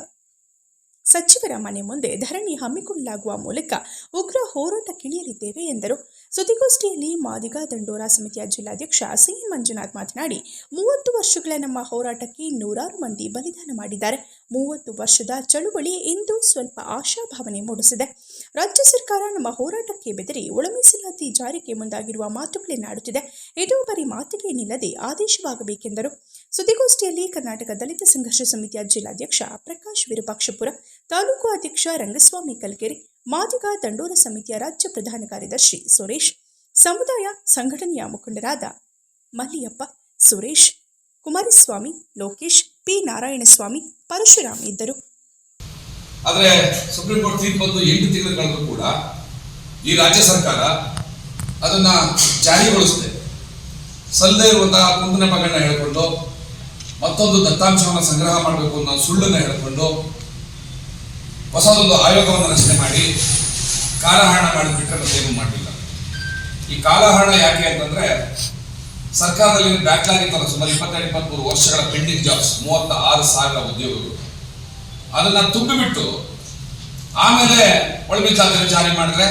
ಸಚಿವರ ಮನೆ ಮುಂದೆ ಧರಣಿ ಹಮ್ಮಿಕೊಳ್ಳಲಾಗುವ ಮೂಲಕ ಉಗ್ರ ಹೋರಾಟಕ್ಕಿಳಿಯಲಿದ್ದೇವೆ ಎಂದರು. ಸುದ್ದಿಗೋಷ್ಠಿಯಲ್ಲಿ ಮಾದಿಗ ದಂಡೋರ ಸಮಿತಿಯ ಜಿಲ್ಲಾಧ್ಯಕ್ಷ ಸಿಎನ್ ಮಂಜುನಾಥ್ ಮಾತನಾಡಿ, ಮೂವತ್ತು ವರ್ಷಗಳ ನಮ್ಮ ಹೋರಾಟಕ್ಕೆ ನೂರಾರು ಮಂದಿ ಬಲಿದಾನ ಮಾಡಿದ್ದಾರೆ. ಮೂವತ್ತು ವರ್ಷದ ಚಳುವಳಿ ಇಂದು ಸ್ವಲ್ಪ ಆಶಾಭಾವನೆ ಮೂಡಿಸಿದೆ. ರಾಜ್ಯ ಸರ್ಕಾರ ನಮ್ಮ ಹೋರಾಟಕ್ಕೆ ಬೆದರಿ ಒಳಮೀಸಲಾತಿ ಜಾರಿಗೆ ಮುಂದಾಗಿರುವ ಮಾತುಗಳನ್ನಾಡುತ್ತಿದೆ ಇದು ಬರೀ ಮಾತಿಗೆ ನಿಲ್ಲದೆ ಆದೇಶವಾಗಬೇಕೆಂದರು. ಸುದ್ದಿಗೋಷ್ಠಿಯಲ್ಲಿ ಕರ್ನಾಟಕ ದಲಿತ ಸಂಘರ್ಷ ಸಮಿತಿಯ ಜಿಲ್ಲಾಧ್ಯಕ್ಷ ಪ್ರಕಾಶ್ ವಿರೂಪಾಕ್ಷಪುರ, ತಾಲೂಕು ಅಧ್ಯಕ್ಷ ರಂಗಸ್ವಾಮಿ ಕಲ್ಕೆರೆ ಮಾದಿಗ ದಂಡೋರ ಸಮಿತಿಯ ರಾಜ್ಯ ಪ್ರಧಾನ ಕಾರ್ಯದರ್ಶಿ ಸುರೇಶ್, ಸಮುದಾಯ ಸಂಘಟನೆಯ ಮುಖಂಡರಾದ ಮಲ್ಲಿಯಪ್ಪ, ಸುರೇಶ್, ಕುಮಾರಸ್ವಾಮಿ, ಲೋಕೇಶ್, ಪಿ ನಾರಾಯಣಸ್ವಾಮಿ ಪರಶುರಾಮ್ ಇದ್ದರು. ಆದರೆ ಸುಪ್ರೀಂ ಕೋರ್ಟ್ ತೀರ್ಪು ಎಂಟು ತಿಂಗಳು ಕೂಡ ಈ ರಾಜ್ಯ ಸರ್ಕಾರ ಅದನ್ನ ಜಾರಿಗೊಳಿಸಿದೆ. ಸಲ್ಲದೆ ಇರುವಂತಹ ಕುಂದನೆ ಮಗನ ಹೇಳಿಕೊಂಡು, ಮತ್ತೊಂದು ದತ್ತಾಂಶವನ್ನು ಸಂಗ್ರಹ ಮಾಡಬೇಕು ಅನ್ನೋ ಸುಳ್ಳನ್ನು ಹೇಳಿಕೊಂಡು, ಹೊಸದೊಂದು ಆಯೋಗವನ್ನು ರಚನೆ ಮಾಡಿ, ಕಾಲಹರಣ ಮಾಡಿಬಿಟ್ರೆ ಮತ್ತೇನು ಮಾಡಲಿಲ್ಲ. ಈ ಕಾಲಹರಣ ಯಾಕೆ ಅಂತಂದ್ರೆ ಸರ್ಕಾರದಲ್ಲಿ ಬ್ಯಾಕ್ಲಾಗ್ ಇತ್ತಲ್ಲ, ಸುಮಾರು ಇಪ್ಪತ್ತೆರಡು ಇಪ್ಪತ್ಮೂರು ವರ್ಷಗಳ ಪೆಂಡಿಂಗ್ ಜಾಬ್ಸ್ ಮೂವತ್ತ ಆರು ಸಾವಿರ ಉದ್ಯೋಗಗಳು. ಅದನ್ನ ತುಂಬಿಬಿಟ್ಟು ಆಮೇಲೆ ಒಳಮೀಸಲಾತಿ ಜಾರಿ ಮಾಡಿದ್ರೆ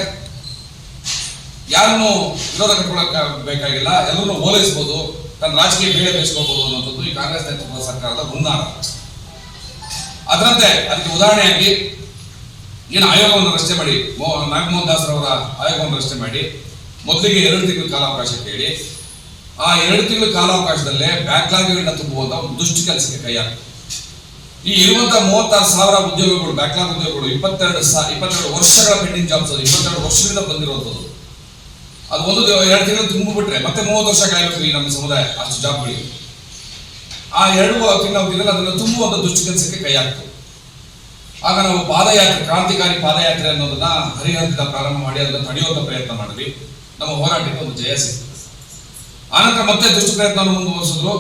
ಯಾರನ್ನು ವಿರೋಧ ಬೇಕಾಗಿಲ್ಲ, ಎಲ್ಲರನ್ನು ಓಲೈಸ್ಬೋದು, ತನ್ನ ರಾಜಕೀಯ ಬೇಳೆ ಬೇಯಿಸ್ಕೋಬಹುದು ಅನ್ನೋದು ಈ ಕಾಂಗ್ರೆಸ್ ನೇತೃತ್ವದ ಸರ್ಕಾರದ ಹುನ್ನಾರ ಅದರಂತೆ ಅದಕ್ಕೆ ಉದಾಹರಣೆಯಾಗಿ, ಏನು ಆಯೋಗವನ್ನು ರಚನೆ ಮಾಡಿ ನಾಗಮೋಹನ್ ದಾಸ್ ರವರ ಆಯೋಗವನ್ನು ರಚನೆ ಮಾಡಿ, ಮೊದಲಿಗೆ ಎರಡು ತಿಂಗಳ ಕಾಲಾವಕಾಶ ಕೇಳಿ ಆ ಎರಡು ತಿಂಗಳ ಕಾಲಾವಕಾಶದಲ್ಲೇ ಬ್ಯಾಕ್ಲಾಗ್ಗಳನ್ನ ತುಂಬುವಂತ ಒಂದು ದುಷ್ಟ ಕೆಲಸಕ್ಕೆ ಕೈ ಈ ಇರುವಂತ ಮೂವತ್ತಾರು ಸಾವಿರ ಉದ್ಯೋಗಗಳು ಬ್ಯಾಕ್ಲಾಗ್ ಉದ್ಯೋಗಗಳು, ಇಪ್ಪತ್ತೆರಡು ಇಪ್ಪತ್ತೆರಡು ವರ್ಷಗಳ ಪೆಂಡಿಂಗ್ ಜಾಬ್ಸ್ ಅದು, ಇಪ್ಪತ್ತೆರಡು ವರ್ಷದಿಂದ ಬಂದಿರುವಂಥದ್ದು. ಅದು ಒಂದು ಎರಡು ತಿಂಗಳು ತುಂಬಿಬಿಟ್ರೆ ಮತ್ತೆ ಮೂವತ್ತು ವರ್ಷ ಕಾಯಬೇಕು ಈ ನಮ್ಮ ಸಮುದಾಯ, ಅಷ್ಟು ಜಾಬ್ಗಳಿಗೆ ಆ ಎರಡು ತಿಂಗಳ ಅವಧಿಯಲ್ಲಿ ಅದನ್ನು ತುಂಬುವಂತ ದುಷ್ಟ ಕೆಲಸಕ್ಕೆ ಕೈ ಹಾಕ್ತು ಆಗ ನಾವು ಪಾದಯಾತ್ರೆ, ಕ್ರಾಂತಿಕಾರಿ ಪಾದಯಾತ್ರೆ ಅನ್ನೋದನ್ನ ಹರಿಹರದಿಂದ ಪ್ರಾರಂಭ ಮಾಡಿ ಅದನ್ನು ತಡೆಯುವಂತ ಪ್ರಯತ್ನ ಮಾಡಿದ್ವಿ. ನಮ್ಮ ಹೋರಾಟಕ್ಕೆ ಒಂದು ಜಯ ಸಿಕ್ತು. ಆನಂತರ ಮತ್ತೆ ದುಷ್ಟ ಪ್ರಯತ್ನವನ್ನು ಮುಂದುವರಿಸಿದ್ರು.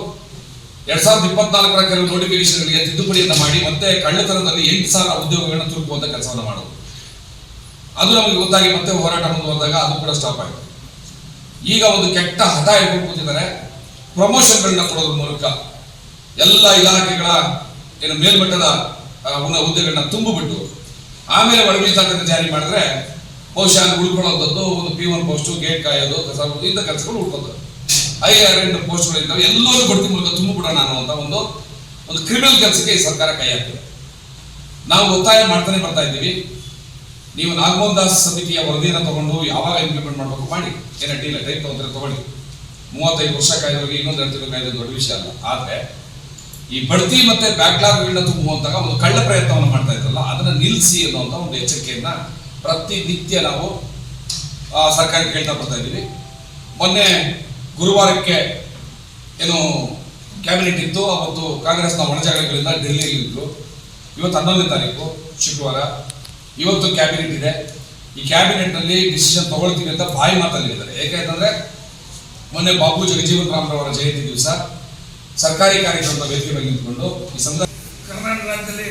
ಎರಡ್ ಸಾವಿರದ ಇಪ್ಪತ್ನಾಲ್ಕರ ಕೆಲವು ನೋಟಿಫಿಕೇಶನ್ಗಳಿಗೆ ತಿದ್ದುಪಡಿಯನ್ನು ಮಾಡಿ ಮತ್ತೆ ಕಳ್ಳತನದಲ್ಲಿ ಎಂಟು ಸಾವಿರ ಉದ್ಯೋಗಗಳನ್ನು ತುರುಕುವಂತ ಕೆಲಸವನ್ನು ಮಾಡೋದು ಅದು ನಮಗೆ ಗೊತ್ತಾಗಿ ಮತ್ತೆ ಹೋರಾಟ ಮುಂದುವರೆದಾಗ ಅದು ಕೂಡ ಸ್ಟಾಪ್ ಆಯಿತು. ಈಗ ಒಂದು ಕೆಟ್ಟ ಹಠ ಇಟ್ಕೊಂಡು ಕೂತಿದ್ದಾರೆ. ಪ್ರಮೋಷನ್ಗಳನ್ನ ಕೊಡೋದ್ರ ಮೂಲಕ ಎಲ್ಲ ಇಲಾಖೆಗಳ ಏನು ಮೇಲ್ಮಟ್ಟದ ಹುದ್ದೆಗಳನ್ನ ತುಂಬಿಬಿಟ್ಟು ಆಮೇಲೆ ಒಳ ಮೀಸಲಾತಿಯನ್ನು ಜಾರಿ ಮಾಡಿದ್ರೆ ಬಹುಶಃ ಅಲ್ಲಿ ಒಂದು ಪಿ ಒನ್ ಪೋಸ್ಟು ಗೇಟ್ ಕಾಯೋದು, ಕಸ ಇಂಥ ಕೆಲಸಗಳು ಉಳ್ಕೋತಾರೆ ಐ ಆರ್ ಪೋಸ್ಟ್ಗಳು ಇದ್ದಾವೆ ಎಲ್ಲರೂ ಬಡ್ತಿ ಮೂಲಕ ತುಂಬಿಬಿಡೋಣ ಅನ್ನುವಂಥ ಒಂದು ಒಂದು ಕ್ರಿಮಿನಲ್ ಕೆಲಸಕ್ಕೆ ಈ ಸರ್ಕಾರ ಕೈ ಹಾಕಿದೆ ನಾವು ಒತ್ತಾಯ ಮಾಡ್ತಾನೆ ಬರ್ತಾ ಇದ್ದೀವಿ. ನೀವು ನಾಗಮೋಹನ್ ದಾಸ್ ಸಮಿತಿಯ ವರದಿಯನ್ನು ತಗೊಂಡು ಯಾವಾಗ ಇಂಪ್ಲಿಮೆಂಟ್ ಮಾಡಬೇಕು ಮಾಡಿ. ಏನು ಅಡ್ಡಿಲ್ಲ ಟೈಮ್ ತಗೊಂಡ್ರೆ ತಗೊಳ್ಳಿ. ಮೂವತ್ತೈದು ವರ್ಷ ಕಾಯ್ದವ್ರಿಗೆ ಇನ್ನೊಂದು ಎರಡು ತಿಂಗಳು ಕಾಯ್ದು ದೊಡ್ಡ ವಿಷಯ ಅಲ್ಲ. ಆದರೆ ಈ ಬಡ್ತಿ ಮತ್ತೆ ಬ್ಯಾಕ್ಲಾಗ್ಗಳನ್ನ ತುಂಬುವಂತಹ ಒಂದು ಕಳ್ಳ ಪ್ರಯತ್ನವನ್ನು ಮಾಡ್ತಾ ಇದ್ರಲ್ಲ, ಅದನ್ನ ನಿಲ್ಲಿಸಿ ಅನ್ನುವಂಥ ಒಂದು ಎಚ್ಚರಿಕೆಯನ್ನ ಪ್ರತಿನಿತ್ಯ ನಾವು ಸರ್ಕಾರಕ್ಕೆ ಕೇಳ್ತಾ ಬರ್ತಾ ಇದ್ದೀವಿ. ಮೊನ್ನೆ ಗುರುವಾರಕ್ಕೆ ಏನು ಕ್ಯಾಬಿನೆಟ್ ಇತ್ತು, ಅವತ್ತು ಕಾಂಗ್ರೆಸ್ನ ಒಣಜಾಗಗಳಿಂದ ಡೆಲ್ಲಿಯಲ್ಲಿ ಇದ್ರು. ಇವತ್ತು ಹನ್ನೊಂದನೇ ತಾರೀಕು, ಶುಕ್ರವಾರ. ಇವತ್ತು ಕ್ಯಾಬಿನೆಟ್ ಇದೆ. ಈ ಕ್ಯಾಬಿನೆಟ್ನಲ್ಲಿ ಡಿಸಿಷನ್ ತಗೊಳ್ತೀವಿ ಅಂತ ಬಾಯಿ ಮಾತಲ್ಲಿದ್ದಾರೆ ಯಾಕೆಂತಂದ್ರೆ ಮೊನ್ನೆ ಬಾಬು ಜಗಜೀವನ್ ರಾಮ್ರವರ ಜಯಂತಿ ದಿವಸ ಸರ್ಕಾರಿ ಕಾರ್ಯಕ್ರಮದ ವೇದಿಕೆ ಮೇಲೆ ನಿಂತ್ಕೊಂಡು ಈ ಸಂದರ್ಭ ಕರ್ನಾಟಕ ರಾಜ್ಯದಲ್ಲಿ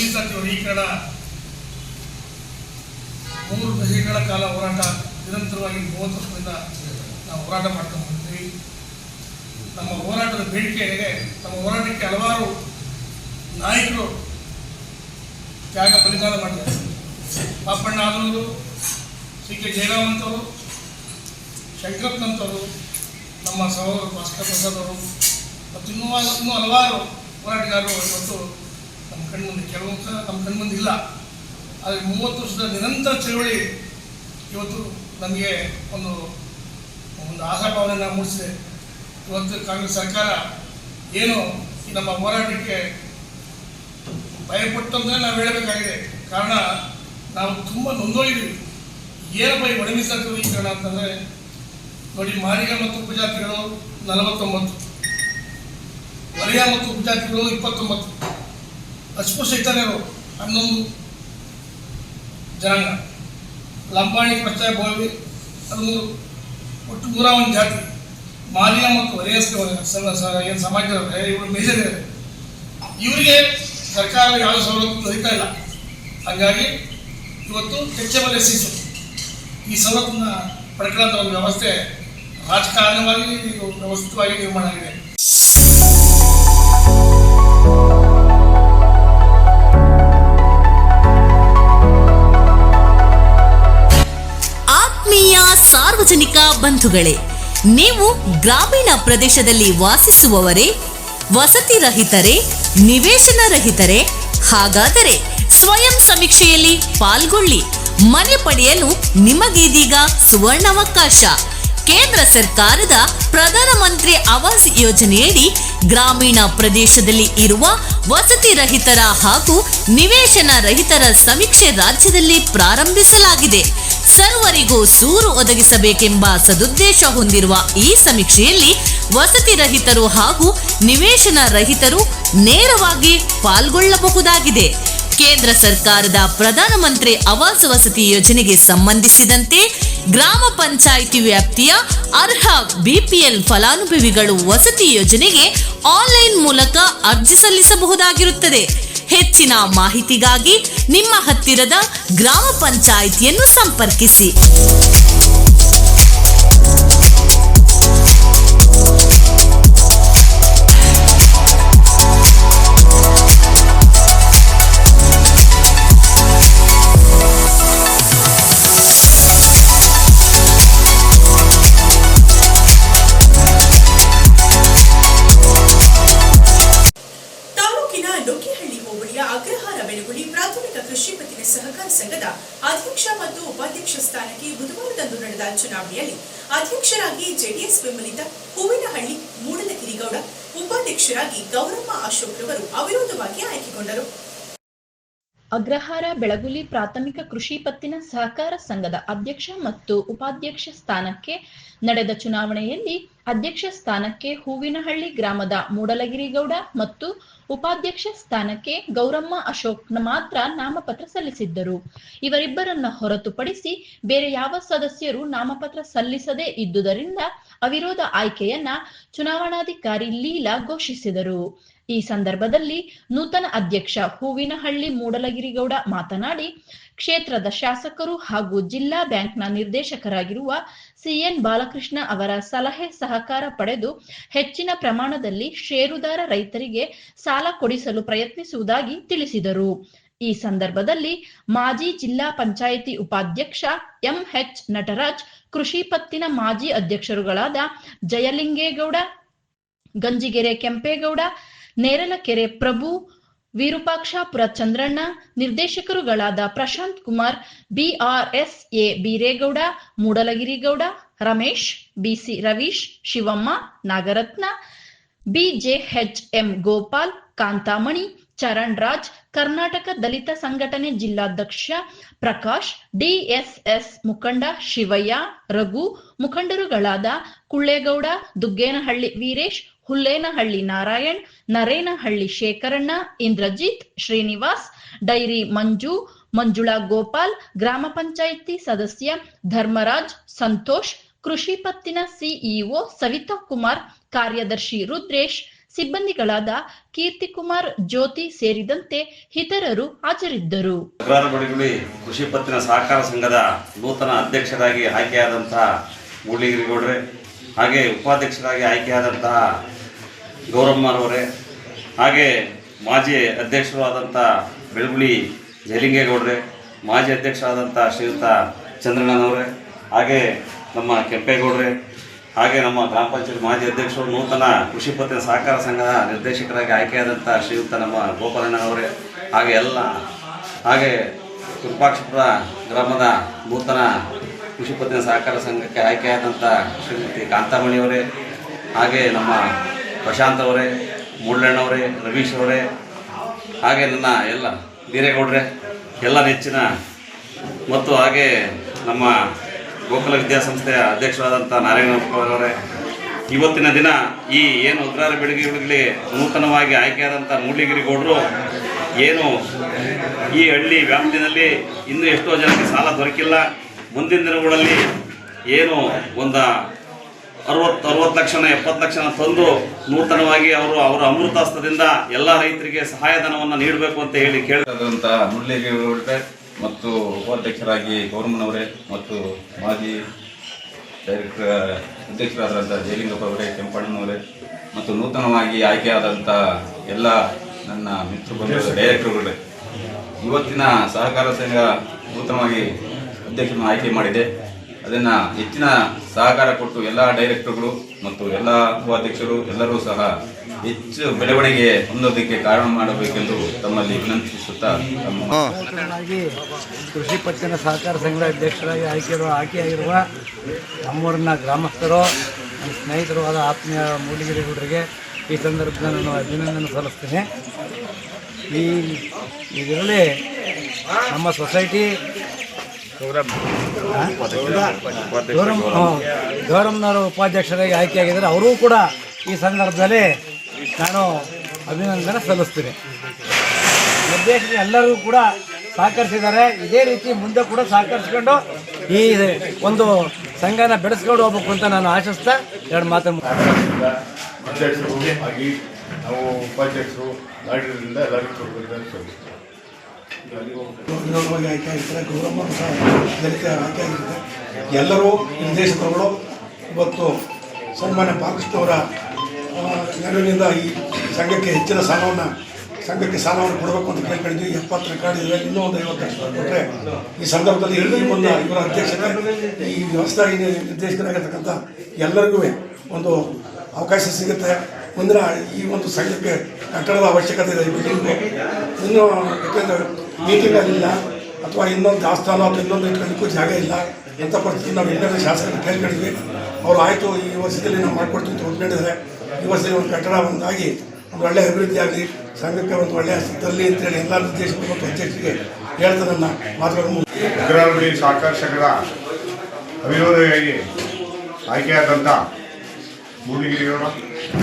ಈ ವರ್ಗೀಕರಣ ಮೂರು ದಶಕಗಳ ಕಾಲ ಹೋರಾಟ ನಿರಂತರವಾಗಿ ಮೂವತ್ತು ವರ್ಷದಿಂದ ನಾವು ಹೋರಾಟ ಮಾಡ್ಕೊಂಡು ಬಂದಿದ್ದೀವಿ. ನಮ್ಮ ಹೋರಾಟದ ಬೇಡಿಕೆಗೆ ನಮ್ಮ ಹೋರಾಟಕ್ಕೆ ಹಲವಾರು ನಾಯಕರು ತ್ಯಾಗ ಬಲಿದಾನ ಮಾಡಿದ್ದಾರೆ. ಪಾಪಣ್ಣ ಆದವರು ಸಿ ಕೆ ಜಯರಾಮಂತವರು ಶಂಕರಪ್ಪನಂತವರು, ನಮ್ಮ ಸಹೋದರ ಭಾಸ್ಕರ್ ಪ್ರಸಾದ್ ಅವರು ಮತ್ತು ಇನ್ನೂ ಇನ್ನೂ ಹಲವಾರು ಹೋರಾಟಗಾರರು ಇವತ್ತು ನಮ್ಮ ಕಣ್ಮುಂದೆ ಕೆಲವು ಸಹ ನಮ್ಮ ಕಣ್ಮುಂದೆ ಇಲ್ಲ. ಆದರೆ ಮೂವತ್ತು ವರ್ಷದ ನಿರಂತರ ಚಳುವಳಿ ಇವತ್ತು ನಮಗೆ ಒಂದು ಒಂದು ಆಶಾಭಾವನೆಯನ್ನು ಮೂಡಿಸಿದೆ. ಇವತ್ತು ಕಾಂಗ್ರೆಸ್ ಸರ್ಕಾರ ಏನು ನಮ್ಮ ಹೋರಾಟಕ್ಕೆ ಭಯಪಟ್ಟು ಅಂತಲೇ ನಾವು ಹೇಳಬೇಕಾಗಿದೆ. ಕಾರಣ, ನಾವು ತುಂಬ ನೊಂದೋಗಿದ್ದೀವಿ. ಏನಪ್ಪ ಈ ಒಣಗಿಸ ಈ ಕಾರಣ ಅಂತಂದರೆ, ನೋಡಿ ಮಾರಿಗ ಮತ್ತು ಉಪಜಾತಿಗಳು ನಲವತ್ತೊಂಬತ್ತು. ವಲಯ ಮತ್ತು ಉಪಜಾತಿಗಳು ಇಪ್ಪತ್ತೊಂಬತ್ತು. ಅಸ್ಪೃಶ್ಯತನರು ಹನ್ನೊಂದು. ಜನಾಂಗ. ಲಂಬಾಣಿ ಪ್ರತ್ಯಯ ಬೋವಿ ಹದಿಮೂರು. ಒಟ್ಟು ನೂರ ಒಂದು ಜಾತಿ. ಮಾಲಿಯ ಮತ್ತು ವಲಯ ಏನು ಸಮಾಜದವ್ರೆ ಇವರು ಮೇಜರ್ ಇವರಿಗೆ ಸರ್ಕಾರ ಯಾವ ಸವಲತ್ತು ದೊರೀತಾ ಇಲ್ಲ. ಹಾಗಾಗಿ ಇವತ್ತು ಟೆಚಬಲ್ ಎಸ್ಸಿಸು ಈ ಸವಲತ್ತನ್ನ ಪಡ್ಕೊಳ್ಳೋಂಥ ಒಂದು ವ್ಯವಸ್ಥೆ ರಾಜಕಾರಣವಾಗಿ ವ್ಯವಸ್ಥಿತವಾಗಿ ನಿರ್ಮಾಣ ಆಗಿದೆ. ಸಾರ್ವಜನಿಕ ಬಂಧುಗಳೇ, ನೀವು ಗ್ರಾಮೀಣ ಪ್ರದೇಶದಲ್ಲಿ ವಾಸಿಸುವವರೇ, ವಸತಿ ರಹಿತರೇ, ನಿವೇಶನ ರಹಿತರೇ, ಹಾಗಾದರೆ ಸ್ವಯಂ ಸಮೀಕ್ಷೆಯಲ್ಲಿ ಪಾಲ್ಗೊಳ್ಳಿ. ಮನೆ ಪಡೆಯಲು ನಿಮಗೀದೀಗ ಸುವರ್ಣಾವಕಾಶ. ಕೇಂದ್ರ ಸರ್ಕಾರದ ಪ್ರಧಾನಮಂತ್ರಿ ಆವಾಸ್ ಯೋಜನೆಯಡಿ ಗ್ರಾಮೀಣ ಪ್ರದೇಶದಲ್ಲಿ ಇರುವ ವಸತಿ ರಹಿತರ ಹಾಗೂ ನಿವೇಶನ ರಹಿತರ ಸಮೀಕ್ಷೆ ರಾಜ್ಯದಲ್ಲಿ ಪ್ರಾರಂಭಿಸಲಾಗಿದೆ. ಸರ್ವರಿಗೂ ಸೂರು ಒದಗಿಸಬೇಕೆಂಬ ಸದುದ್ದೇಶ ಹೊಂದಿರುವ ಈ ಸಮೀಕ್ಷೆಯಲ್ಲಿ ವಸತಿ ರಹಿತರು ಹಾಗೂ ನಿವೇಶನ ರಹಿತರು ನೇರವಾಗಿ ಪಾಲ್ಗೊಳ್ಳಬಹುದಾಗಿದೆ. ಕೇಂದ್ರ ಸರ್ಕಾರದ ಪ್ರಧಾನಮಂತ್ರಿ ಆವಾಸ್ ವಸತಿ ಯೋಜನೆಗೆ ಸಂಬಂಧಿಸಿದಂತೆ ಗ್ರಾಮ ಪಂಚಾಯಿತಿ ವ್ಯಾಪ್ತಿಯ ಅರ್ಹ ಬಿಪಿಎಲ್ ಫಲಾನುಭವಿಗಳು ವಸತಿ ಯೋಜನೆಗೆ ಆನ್ಲೈನ್ ಮೂಲಕ ಅರ್ಜಿ ಸಲ್ಲಿಸಬಹುದಾಗಿರುತ್ತದೆ. ಹೆಚ್ಚಿನ ಮಾಹಿತಿಗಾಗಿ ನಿಮ್ಮ ಹತ್ತಿರದ ಗ್ರಾಮ ಪಂಚಾಯಿತಿಯನ್ನು ಸಂಪರ್ಕಿಸಿ. ಸಂಘದ ಅಧ್ಯಕ್ಷ ಮತ್ತು ಉಪಾಧ್ಯಕ್ಷ ಸ್ಥಾನಕ್ಕೆ ಬುಧವಾರದಂದು ನಡೆದ ಚುನಾವಣೆಯಲ್ಲಿ ಅಧ್ಯಕ್ಷರಾಗಿ ಜೆಡಿಎಸ್ ಬೆಂಬಲಿತ ಹೂವಿನಹಳ್ಳಿ ಮೂಡಲಗಿರಿಗೌಡ ಉಪಾಧ್ಯಕ್ಷರಾಗಿ ಗೌರಮ್ಮ ಅಶೋಕ್ ರವರು ಅವಿರೋಧವಾಗಿ ಆಯ್ಕೆಗೊಂಡರು. ಅಗ್ರಹಾರ ಬೆಳಗುಲಿ ಪ್ರಾಥಮಿಕ ಕೃಷಿ ಪತ್ತಿನ ಸಹಕಾರ ಸಂಘದ ಅಧ್ಯಕ್ಷ ಮತ್ತು ಉಪಾಧ್ಯಕ್ಷ ಸ್ಥಾನಕ್ಕೆ ನಡೆದ ಚುನಾವಣೆಯಲ್ಲಿ ಅಧ್ಯಕ್ಷ ಸ್ಥಾನಕ್ಕೆ ಹೂವಿನಹಳ್ಳಿ ಗ್ರಾಮದ ಮೂಡಲಗಿರಿಗೌಡ ಮತ್ತು ಉಪಾಧ್ಯಕ್ಷ ಸ್ಥಾನಕ್ಕೆ ಗೌರಮ್ಮ ಅಶೋಕ್ ಮಾತ್ರ ನಾಮಪತ್ರ ಸಲ್ಲಿಸಿದ್ದರು. ಇವರಿಬ್ಬರನ್ನ ಹೊರತುಪಡಿಸಿ ಬೇರೆ ಯಾವ ಸದಸ್ಯರು ನಾಮಪತ್ರ ಸಲ್ಲಿಸದೇ ಇದ್ದುದರಿಂದ ಅವಿರೋಧ ಆಯ್ಕೆಯನ್ನ ಚುನಾವಣಾಧಿಕಾರಿ ಲೀಲಾ ಘೋಷಿಸಿದರು. ಈ ಸಂದರ್ಭದಲ್ಲಿ ನೂತನ ಅಧ್ಯಕ್ಷ ಹೂವಿನಹಳ್ಳಿ ಮೂಡಲಗಿರಿಗೌಡ ಮಾತನಾಡಿ, ಕ್ಷೇತ್ರದ ಶಾಸಕರು ಹಾಗೂ ಜಿಲ್ಲಾ ಬ್ಯಾಂಕ್ನ ನಿರ್ದೇಶಕರಾಗಿರುವ ಸಿಎನ್ ಬಾಲಕೃಷ್ಣ ಅವರ ಸಲಹೆ ಸಹಕಾರ ಪಡೆದು ಹೆಚ್ಚಿನ ಪ್ರಮಾಣದಲ್ಲಿ ಷೇರುದಾರ ರೈತರಿಗೆ ಸಾಲ ಕೊಡಿಸಲು ಪ್ರಯತ್ನಿಸುವುದಾಗಿ ತಿಳಿಸಿದರು. ಈ ಸಂದರ್ಭದಲ್ಲಿ ಮಾಜಿ ಜಿಲ್ಲಾ ಪಂಚಾಯಿತಿ ಉಪಾಧ್ಯಕ್ಷ ಎಂಎಚ್ ನಟರಾಜ್, ಕೃಷಿ ಪತ್ತಿನ ಮಾಜಿ ಅಧ್ಯಕ್ಷರುಗಳಾದ Jayalingegowda, Ganjigere Kempegowda Neralakere Prabhu Virupakshapura Chandranna, ನಿರ್ದೇಶಕರುಗಳಾದ Prashanth Kumar BRS A Beeregowda, Mudalagirigowda, Ramesh, BC Ravish, Shivamma, Nagaratna BJHM Gopal Kanthamani Charan Raj Karnataka Dalit ಸಂಘಟನೆ ಜಿಲ್ಲಾಧ್ಯಕ್ಷ ಪ್ರಕಾಶ್, ಡಿಎಸ್ಎಸ್ ಮುಖಂಡ ಶಿವಯ್ಯ, ರಘು ಮುಖಂಡರುಗಳಾದ ಕುಳ್ಳೇಗೌಡ, ದುಗ್ಗೇನಹಳ್ಳಿ ವೀರೇಶ್ ಹುಲ್ಲೇನಹಳ್ಳಿ ನಾರಾಯಣ್, ನರೇನಹಳ್ಳಿ ಶೇಖರಣ್ಣ, ಇಂದ್ರಜಿತ್, ಶ್ರೀನಿವಾಸ್, ಡೈರಿ ಮಂಜು, ಮಂಜುಳಾ ಗೋಪಾಲ್, ಗ್ರಾಮ ಪಂಚಾಯಿತಿ ಸದಸ್ಯ ಧರ್ಮರಾಜ್, ಸಂತೋಷ್, ಕೃಷಿ ಪತ್ತಿನ ಸಿಇಒ ಸವಿತಾ ಕುಮಾರ್, ಕಾರ್ಯದರ್ಶಿ ರುದ್ರೇಶ್, ಸಿಬ್ಬಂದಿಗಳಾದ ಕೀರ್ತಿಕುಮಾರ್ ಜ್ಯೋತಿ ಸೇರಿದಂತೆ ಇತರರು ಹಾಜರಿದ್ದರು. ಕೃಷಿ ಪತ್ತಿನ ಸಹಕಾರ ಸಂಘದ ನೂತನ ಅಧ್ಯಕ್ಷರಾಗಿ ಆಯ್ಕೆಯಾದಂತಹ ಹಾಗೆ ಉಪಾಧ್ಯಕ್ಷರಾಗಿ ಆಯ್ಕೆಯಾದಂತಹ ಗೌರಮ್ಮನವರೇ, ಹಾಗೆ ಮಾಜಿ ಅಧ್ಯಕ್ಷರು ಆದಂಥ ಬೆಳಗುಳಿ ಜಯಲಿಂಗೇಗೌಡ್ರೆ, ಮಾಜಿ ಅಧ್ಯಕ್ಷರಾದಂಥ ಶ್ರೀಯುತ ಚಂದ್ರಣ್ಣನವರೇ, ಹಾಗೆ ನಮ್ಮ ಕೆಂಪೇಗೌಡ್ರೆ, ಹಾಗೆ ನಮ್ಮ ಗ್ರಾಮ ಪಂಚಾಯತ್ ಮಾಜಿ ಅಧ್ಯಕ್ಷರು, ನೂತನ ಕೃಷಿ ಪತ್ತಿನ ಸಹಕಾರ ಸಂಘದ ನಿರ್ದೇಶಕರಾಗಿ ಆಯ್ಕೆಯಾದಂಥ ಶ್ರೀಯುತ ನಮ್ಮ ಗೋಪಾಲಣ್ಣನವರೇ, ಹಾಗೆ ಎಲ್ಲ, ಹಾಗೆ ತುಪ್ಪಾಕ್ಷಪುರ ಗ್ರಾಮದ ನೂತನ ಕೃಷಿ ಪತ್ತಿನ ಸಹಕಾರ ಸಂಘಕ್ಕೆ ಆಯ್ಕೆಯಾದಂಥ ಶ್ರೀಮತಿ ಕಾಂತಾಮಣಿಯವರೇ, ಹಾಗೆ ನಮ್ಮ ಪ್ರಶಾಂತ್ ಅವರೇ ಮುಳ್ಳಣ್ಣವರೇ ರವೀಶ್ ಅವರೇ, ಹಾಗೆ ನನ್ನ ಎಲ್ಲ ಬೀರೇಗೌಡ್ರೆ ಎಲ್ಲ ನೆಚ್ಚಿನ ಮತ್ತು ಹಾಗೆ ನಮ್ಮ ಗೋಕುಲ ವಿದ್ಯಾಸಂಸ್ಥೆಯ ಅಧ್ಯಕ್ಷರಾದಂಥ ನಾರಾಯಣಪ್ಪ ಅವರೇ, ಇವತ್ತಿನ ದಿನ ಈ ಏನು ಉಗ್ರಾರ ಬೆಳಗಿಗಳಿಗೆ ನೂತನವಾಗಿ ಆಯ್ಕೆಯಾದಂಥ ಮೂಡಿಗಿರಿಗೌಡರು ಏನು ಈ ಹಳ್ಳಿ ವ್ಯಾಪ್ತಿನಲ್ಲಿ ಇನ್ನೂ ಎಷ್ಟೋ ಜನಕ್ಕೆ ಸಾಲ ದೊರಕಿಲ್ಲ. ಮುಂದಿನ ದಿನಗಳಲ್ಲಿ ಏನು ಒಂದು ಅರವತ್ತು ಅರವತ್ತು ಲಕ್ಷನ, ಎಪ್ಪತ್ತು ಲಕ್ಷನ ತಂದು ನೂತನವಾಗಿ ಅವರು ಅವರ ಅಮೃತಾಸ್ತ್ರದಿಂದ ಎಲ್ಲ ರೈತರಿಗೆ ಸಹಾಯಧನವನ್ನು ನೀಡಬೇಕು ಅಂತ ಹೇಳಿ ಕೇಳಿ ಮುರಳಿಗೆ ಮುರಳಿಗೌಡ್ರೆ ಮತ್ತು ಉಪಾಧ್ಯಕ್ಷರಾಗಿ ಗೌರಮ್ಮನವರೇ ಮತ್ತು ಮಾಜಿ ಡೈರೆಕ್ಟರ್ ಅಧ್ಯಕ್ಷರಾದಂಥ ಜಯಲಿಂಗಪ್ಪ ಅವರೇ, ಕೆಂಪಣ್ಣನವರೇ ಮತ್ತು ನೂತನವಾಗಿ ಆಯ್ಕೆಯಾದಂಥ ಎಲ್ಲ ನನ್ನ ಮಿತ್ರ ಬಂಧುಗಳ ಡೈರೆಕ್ಟರ್ಗಳೇ. ಇವತ್ತಿನ ಸಹಕಾರ ಸಂಘ ನೂತನವಾಗಿ ಅಧ್ಯಕ್ಷರನ್ನು ಆಯ್ಕೆ ಮಾಡಿದೆ. ಅದನ್ನು ಹೆಚ್ಚಿನ ಸಹಕಾರ ಕೊಟ್ಟು ಎಲ್ಲ ಡೈರೆಕ್ಟರ್ಗಳು ಮತ್ತು ಎಲ್ಲ ಉಪಾಧ್ಯಕ್ಷರು ಎಲ್ಲರೂ ಸಹ ಹೆಚ್ಚು ಬೆಳವಣಿಗೆ ಹೊಂದೋದಕ್ಕೆ ಕಾರಣ ಮಾಡಬೇಕೆಂದು ತಮ್ಮಲ್ಲಿ ವಿನಂತಿಸುತ್ತಾ ತಮ್ಮ ಕೃಷಿ ಪತ್ತಿನ ಸಹಕಾರ ಸಂಘದ ಅಧ್ಯಕ್ಷರಾಗಿ ಆಯ್ಕೆಯಿರುವ ಆಯ್ಕೆಯಾಗಿರುವ ನಮ್ಮೂರಿನ ಗ್ರಾಮಸ್ಥರು ನಮ್ಮ ಸ್ನೇಹಿತರು ಆದ ಆತ್ಮೀಯ ಮೂಲಿಗಿರಿಗೌಡರಿಗೆ ಈ ಸಂದರ್ಭದಲ್ಲಿ ನಾನು ಅಭಿನಂದನೆ ಸಲ್ಲಿಸ್ತೇನೆ. ಈ ಇದರಲ್ಲಿ ನಮ್ಮ ಸೊಸೈಟಿ ಗೌರಮ್. ಗೌರಮ್ನವರು ಉಪಾಧ್ಯಕ್ಷರಾಗಿ ಆಯ್ಕೆಯಾಗಿದ್ದಾರೆ. ಅವರೂ ಕೂಡ ಈ ಸಂದರ್ಭದಲ್ಲಿ ನಾನು ಅಭಿನಂದನೆ ಸಲ್ಲಿಸ್ತೀನಿ. ನಿರ್ದೇಶಕ ಎಲ್ಲರಿಗೂ ಕೂಡ ಸಹಕರಿಸಿದ್ದಾರೆ. ಇದೇ ರೀತಿ ಮುಂದೆ ಕೂಡ ಸಹಕರಿಸ್ಕೊಂಡು ಈ ಒಂದು ಸಂಘನ ಬೆಳೆಸ್ಕೊಂಡು ಹೋಗ್ಬೇಕು ಅಂತ ನಾನು ಆಶಿಸ್ತಾ ಎರಡು ಮಾತು ಅಧ್ಯಕ್ಷರು ಆಗಿ ನಾವು ಉಪಾಧ್ಯಕ್ಷರು ನಾಡಿನಿಂದ ಎಲ್ಲರಿಗೂ ವಿರೋಧವಾಗಿ ಆಯ್ಕೆ ಆಗಿರ್ತಾರೆ ಗೌರಮ್ಮ ಆಯ್ಕೆ ಆಗಿರ್ತಾರೆ ಎಲ್ಲರೂ ನಿರ್ದೇಶಕರುಗಳು ಇವತ್ತು ಸನ್ಮಾನ್ಯ ಬಾಲಕೃಷ್ಣವರ ನೆರವಿನಿಂದ ಈ ಸಂಘಕ್ಕೆ ಹೆಚ್ಚಿನ ಸಾಲವನ್ನು, ಸಂಘಕ್ಕೆ ಸಾಲವನ್ನು ಕೊಡಬೇಕು ಅಂತ ಕೇಳ್ಕೊಂಡಿದ್ವಿ. ಎಪ್ಪತ್ತು ರೆಕಾರ್ಡ್ ಇದೆ. ಇನ್ನೂ ಒಂದು ಐವತ್ತು ಲಕ್ಷ ಕೊಟ್ಟರೆ ಈ ಸಂದರ್ಭದಲ್ಲಿ ಈ ಒಂದು ಇವರ ಅಧ್ಯಕ್ಷತೆ ಈ ವ್ಯವಸ್ಥೆ ನಿರ್ದೇಶಕರಾಗಿರ್ತಕ್ಕಂಥ ಎಲ್ಲರಿಗೂ ಒಂದು ಅವಕಾಶ ಸಿಗುತ್ತೆ. ಮುಂದಿನ ಈ ಒಂದು ಸಂಘಕ್ಕೆ ಕಟ್ಟಡದ ಅವಶ್ಯಕತೆ ಇದೆ. ಇನ್ನೂ ಯಾಕೆಂದರೆ ಮೀಟಿಂಗ್ ಆಗಲಿಲ್ಲ ಅಥವಾ ಇನ್ನೊಂದು ಆಸ್ಥಾನ ಅಥವಾ ಇನ್ನೊಂದು ಇಟ್ಕೊಳ್ಳಿಕ್ಕೂ ಜಾಗ ಇಲ್ಲ ಅಂತ ಪರಿಸ್ಥಿತಿ ನಾವು ಇನ್ನೊಂದು ಶಾಸಕರು ಕೇಳ್ಕೊಂಡಿದ್ವಿ ಅವ್ರು ಆಯಿತು, ಈ ವರ್ಷದಲ್ಲಿ ನಾವು ಮಾಡಿಕೊಡ್ತೀವಿ ಅಂತ ಒಪ್ಕೊಂಡಿದ್ದಾರೆ ಈ ವರ್ಷದಲ್ಲಿ ಒಂದು ಕಟ್ಟಡ ಒಂದಾಗಿ ಒಂದು ಒಳ್ಳೆಯ ಅಭಿವೃದ್ಧಿ ಆಗಲಿ, ಸಂಘಕ್ಕೆ ಒಂದು ಒಳ್ಳೆಯ ತರಲಿ ಅಂತೇಳಿ ಎಲ್ಲ ನಿರ್ದೇಶಕರು ಮತ್ತು ಅಧ್ಯಕ್ಷರಿಗೆ ಹೇಳ್ತಾ ನನ್ನ ಮಾತುಗಳನ್ನು ಅಗ್ರಹಾರದಲ್ಲಿ ಸಹಕಾರ ಸಂಘದ ಆಯ್ಕೆಯಾದಂಥ ಮೂಡಿಗಿರಿಯವರ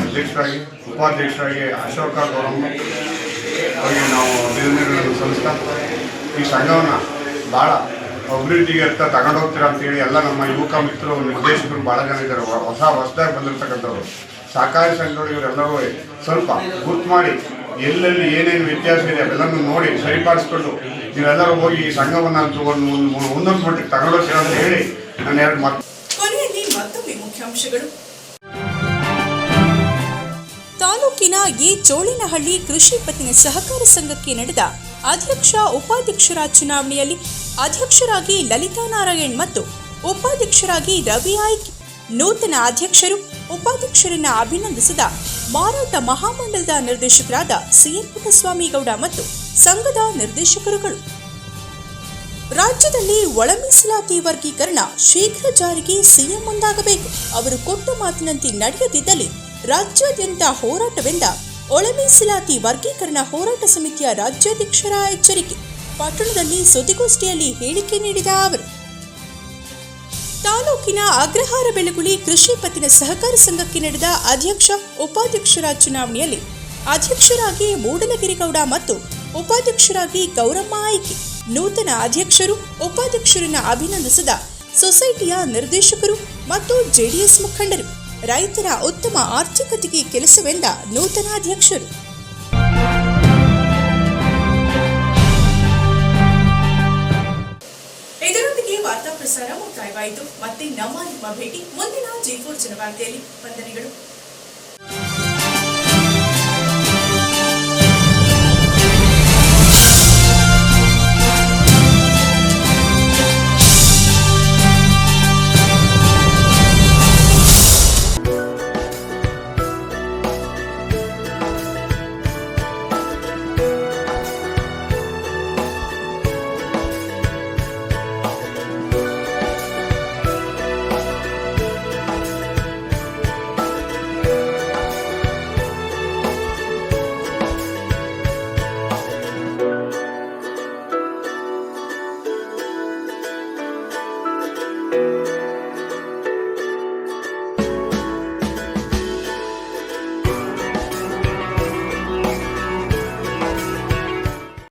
ಅಧ್ಯಕ್ಷರಾಗಿ, ಉಪಾಧ್ಯಕ್ಷರಾಗಿ ಅಶೋಕ ಗೌರಮ್ಮ ಅವರಿಗೆ ನಾವು ಅಭಿನಂದನೆಗಳನ್ನು ಸಲ್ಲಿಸ್ತಾ ಈ ಸಂಘವನ್ನು ಭಾಳ ಅಭಿವೃದ್ಧಿಗೆ ಅಂತ ತಗೊಂಡೋಗ್ತೀರಾ ಅಂತೇಳಿ ಎಲ್ಲ ನಮ್ಮ ಯುವಕ ಮಿತ್ರರು, ನಿರ್ದೇಶಕರು ಭಾಳ ಜನ ಇದ್ದಾರೆ. ಹೊಸ ಹೊಸದಾಗಿ ಬಂದಿರತಕ್ಕಂಥವ್ರು. ಸಹಕಾರಿ ಸಂಘಗಳು ಇವರೆಲ್ಲರೂ ಸ್ವಲ್ಪ ಗುರ್ತು ಮಾಡಿ ಎಲ್ಲೆಲ್ಲಿ ಏನೇನು ವ್ಯತ್ಯಾಸ ಇದೆ ಅವೆಲ್ಲನೂ ನೋಡಿ ಸರಿಪಡಿಸ್ಕೊಂಡು ನೀವೆಲ್ಲರೂ ಹೋಗಿ ಈ ಸಂಘವನ್ನು ಅಂತ ಒಂದು ಒಂದು ಒಂದೊಂದು ಮಟ್ಟಿಗೆ ತಗೊಂಡೋಗ್ತೀರಾ ಅಂತ ಹೇಳಿ ನಾನು ಎರಡು ಮಾತು ಮುಖ್ಯಾಂಶಗಳು. ತಾಲೂಕಿನ ಎ ಚೋಳಿನಹಳ್ಳಿ ಕೃಷಿ ಪತ್ತಿನ ಸಹಕಾರ ಸಂಘಕ್ಕೆ ನಡೆದ ಅಧ್ಯಕ್ಷ ಉಪಾಧ್ಯಕ್ಷರ ಚುನಾವಣೆಯಲ್ಲಿ ಅಧ್ಯಕ್ಷರಾಗಿ ಲಲಿತಾ ನಾರಾಯಣ್ ಮತ್ತು ಉಪಾಧ್ಯಕ್ಷರಾಗಿ ರವಿ ಆಯ್ಕೆ. ನೂತನ ಅಧ್ಯಕ್ಷರು ಉಪಾಧ್ಯಕ್ಷರನ್ನ ಅಭಿನಂದಿಸಿದ ಮಾರಾಟ ಮಹಾಮಂಡಲದ ನಿರ್ದೇಶಕರಾದ ಸಿಎನ್ ಪುಟ್ಟಸ್ವಾಮಿಗೌಡ ಮತ್ತು ಸಂಘದ ನಿರ್ದೇಶಕರುಗಳು. ರಾಜ್ಯದಲ್ಲಿ ಒಳ ಮೀಸಲಾತಿ ವರ್ಗೀಕರಣ ಶೀಘ್ರ ಜಾರಿಗೆ ಸಿಎಂ ಮುಂದಾಗಬೇಕು. ಅವರು ಕೊಟ್ಟ ಮಾತಿನಂತೆ ನಡೆಯದಿದ್ದಲ್ಲಿ ರಾಜ್ಯಾದ್ಯಂತ ಹೋರಾಟವೆಂದ ಒಳ ಮೀಸಲಾತಿ ವರ್ಗೀಕರಣ ಹೋರಾಟ ಸಮಿತಿಯ ರಾಜ್ಯಾಧ್ಯಕ್ಷರ ಎಚ್ಚರಿಕೆ. ಪಟ್ಟಣದಲ್ಲಿ ಸುದ್ದಿಗೋಷ್ಠಿಯಲ್ಲಿ ಹೇಳಿಕೆ ನೀಡಿದ ಅವರು, ತಾಲೂಕಿನ ಅಗ್ರಹಾರ ಬೆಳಗುಳಿ ಕೃಷಿ ಪತ್ತಿನ ಸಹಕಾರ ಸಂಘಕ್ಕೆ ನಡೆದ ಅಧ್ಯಕ್ಷ, ಉಪಾಧ್ಯಕ್ಷರ ಚುನಾವಣೆಯಲ್ಲಿ ಅಧ್ಯಕ್ಷರಾಗಿ ಮೂಡಲಗಿರಿಗೌಡ ಮತ್ತು ಉಪಾಧ್ಯಕ್ಷರಾಗಿ ಗೌರಮ್ಮ ಆಯ್ಕೆ. ನೂತನ ಅಧ್ಯಕ್ಷರು, ಉಪಾಧ್ಯಕ್ಷರನ್ನು ಅಭಿನಂದಿಸಿದ ಸೊಸೈಟಿಯ ನಿರ್ದೇಶಕರು ಮತ್ತು ಜೆಡಿಎಸ್ ಮುಖಂಡರು. ರೈತರ ಉತ್ತಮ ಆರ್ಥಿಕತೆಗೆ ಕೆಲಸವೆಂದ ನೂತನ ಅಧ್ಯಕ್ಷರು ಇದರೊಂದಿಗೆ ವಾರ್ತಾ ಪ್ರಸಾರ ಮುಕ್ತಾಯವಾಯಿತು. ಮತ್ತೆ ನಮ್ಮ ನಿಮ್ಮ ಭೇಟಿ ಮುಂದಿನ ಜಿ ಫೋರ್ ಜನವಾರ್ತೆಯಲ್ಲಿ ವಂದನೆಗಳು.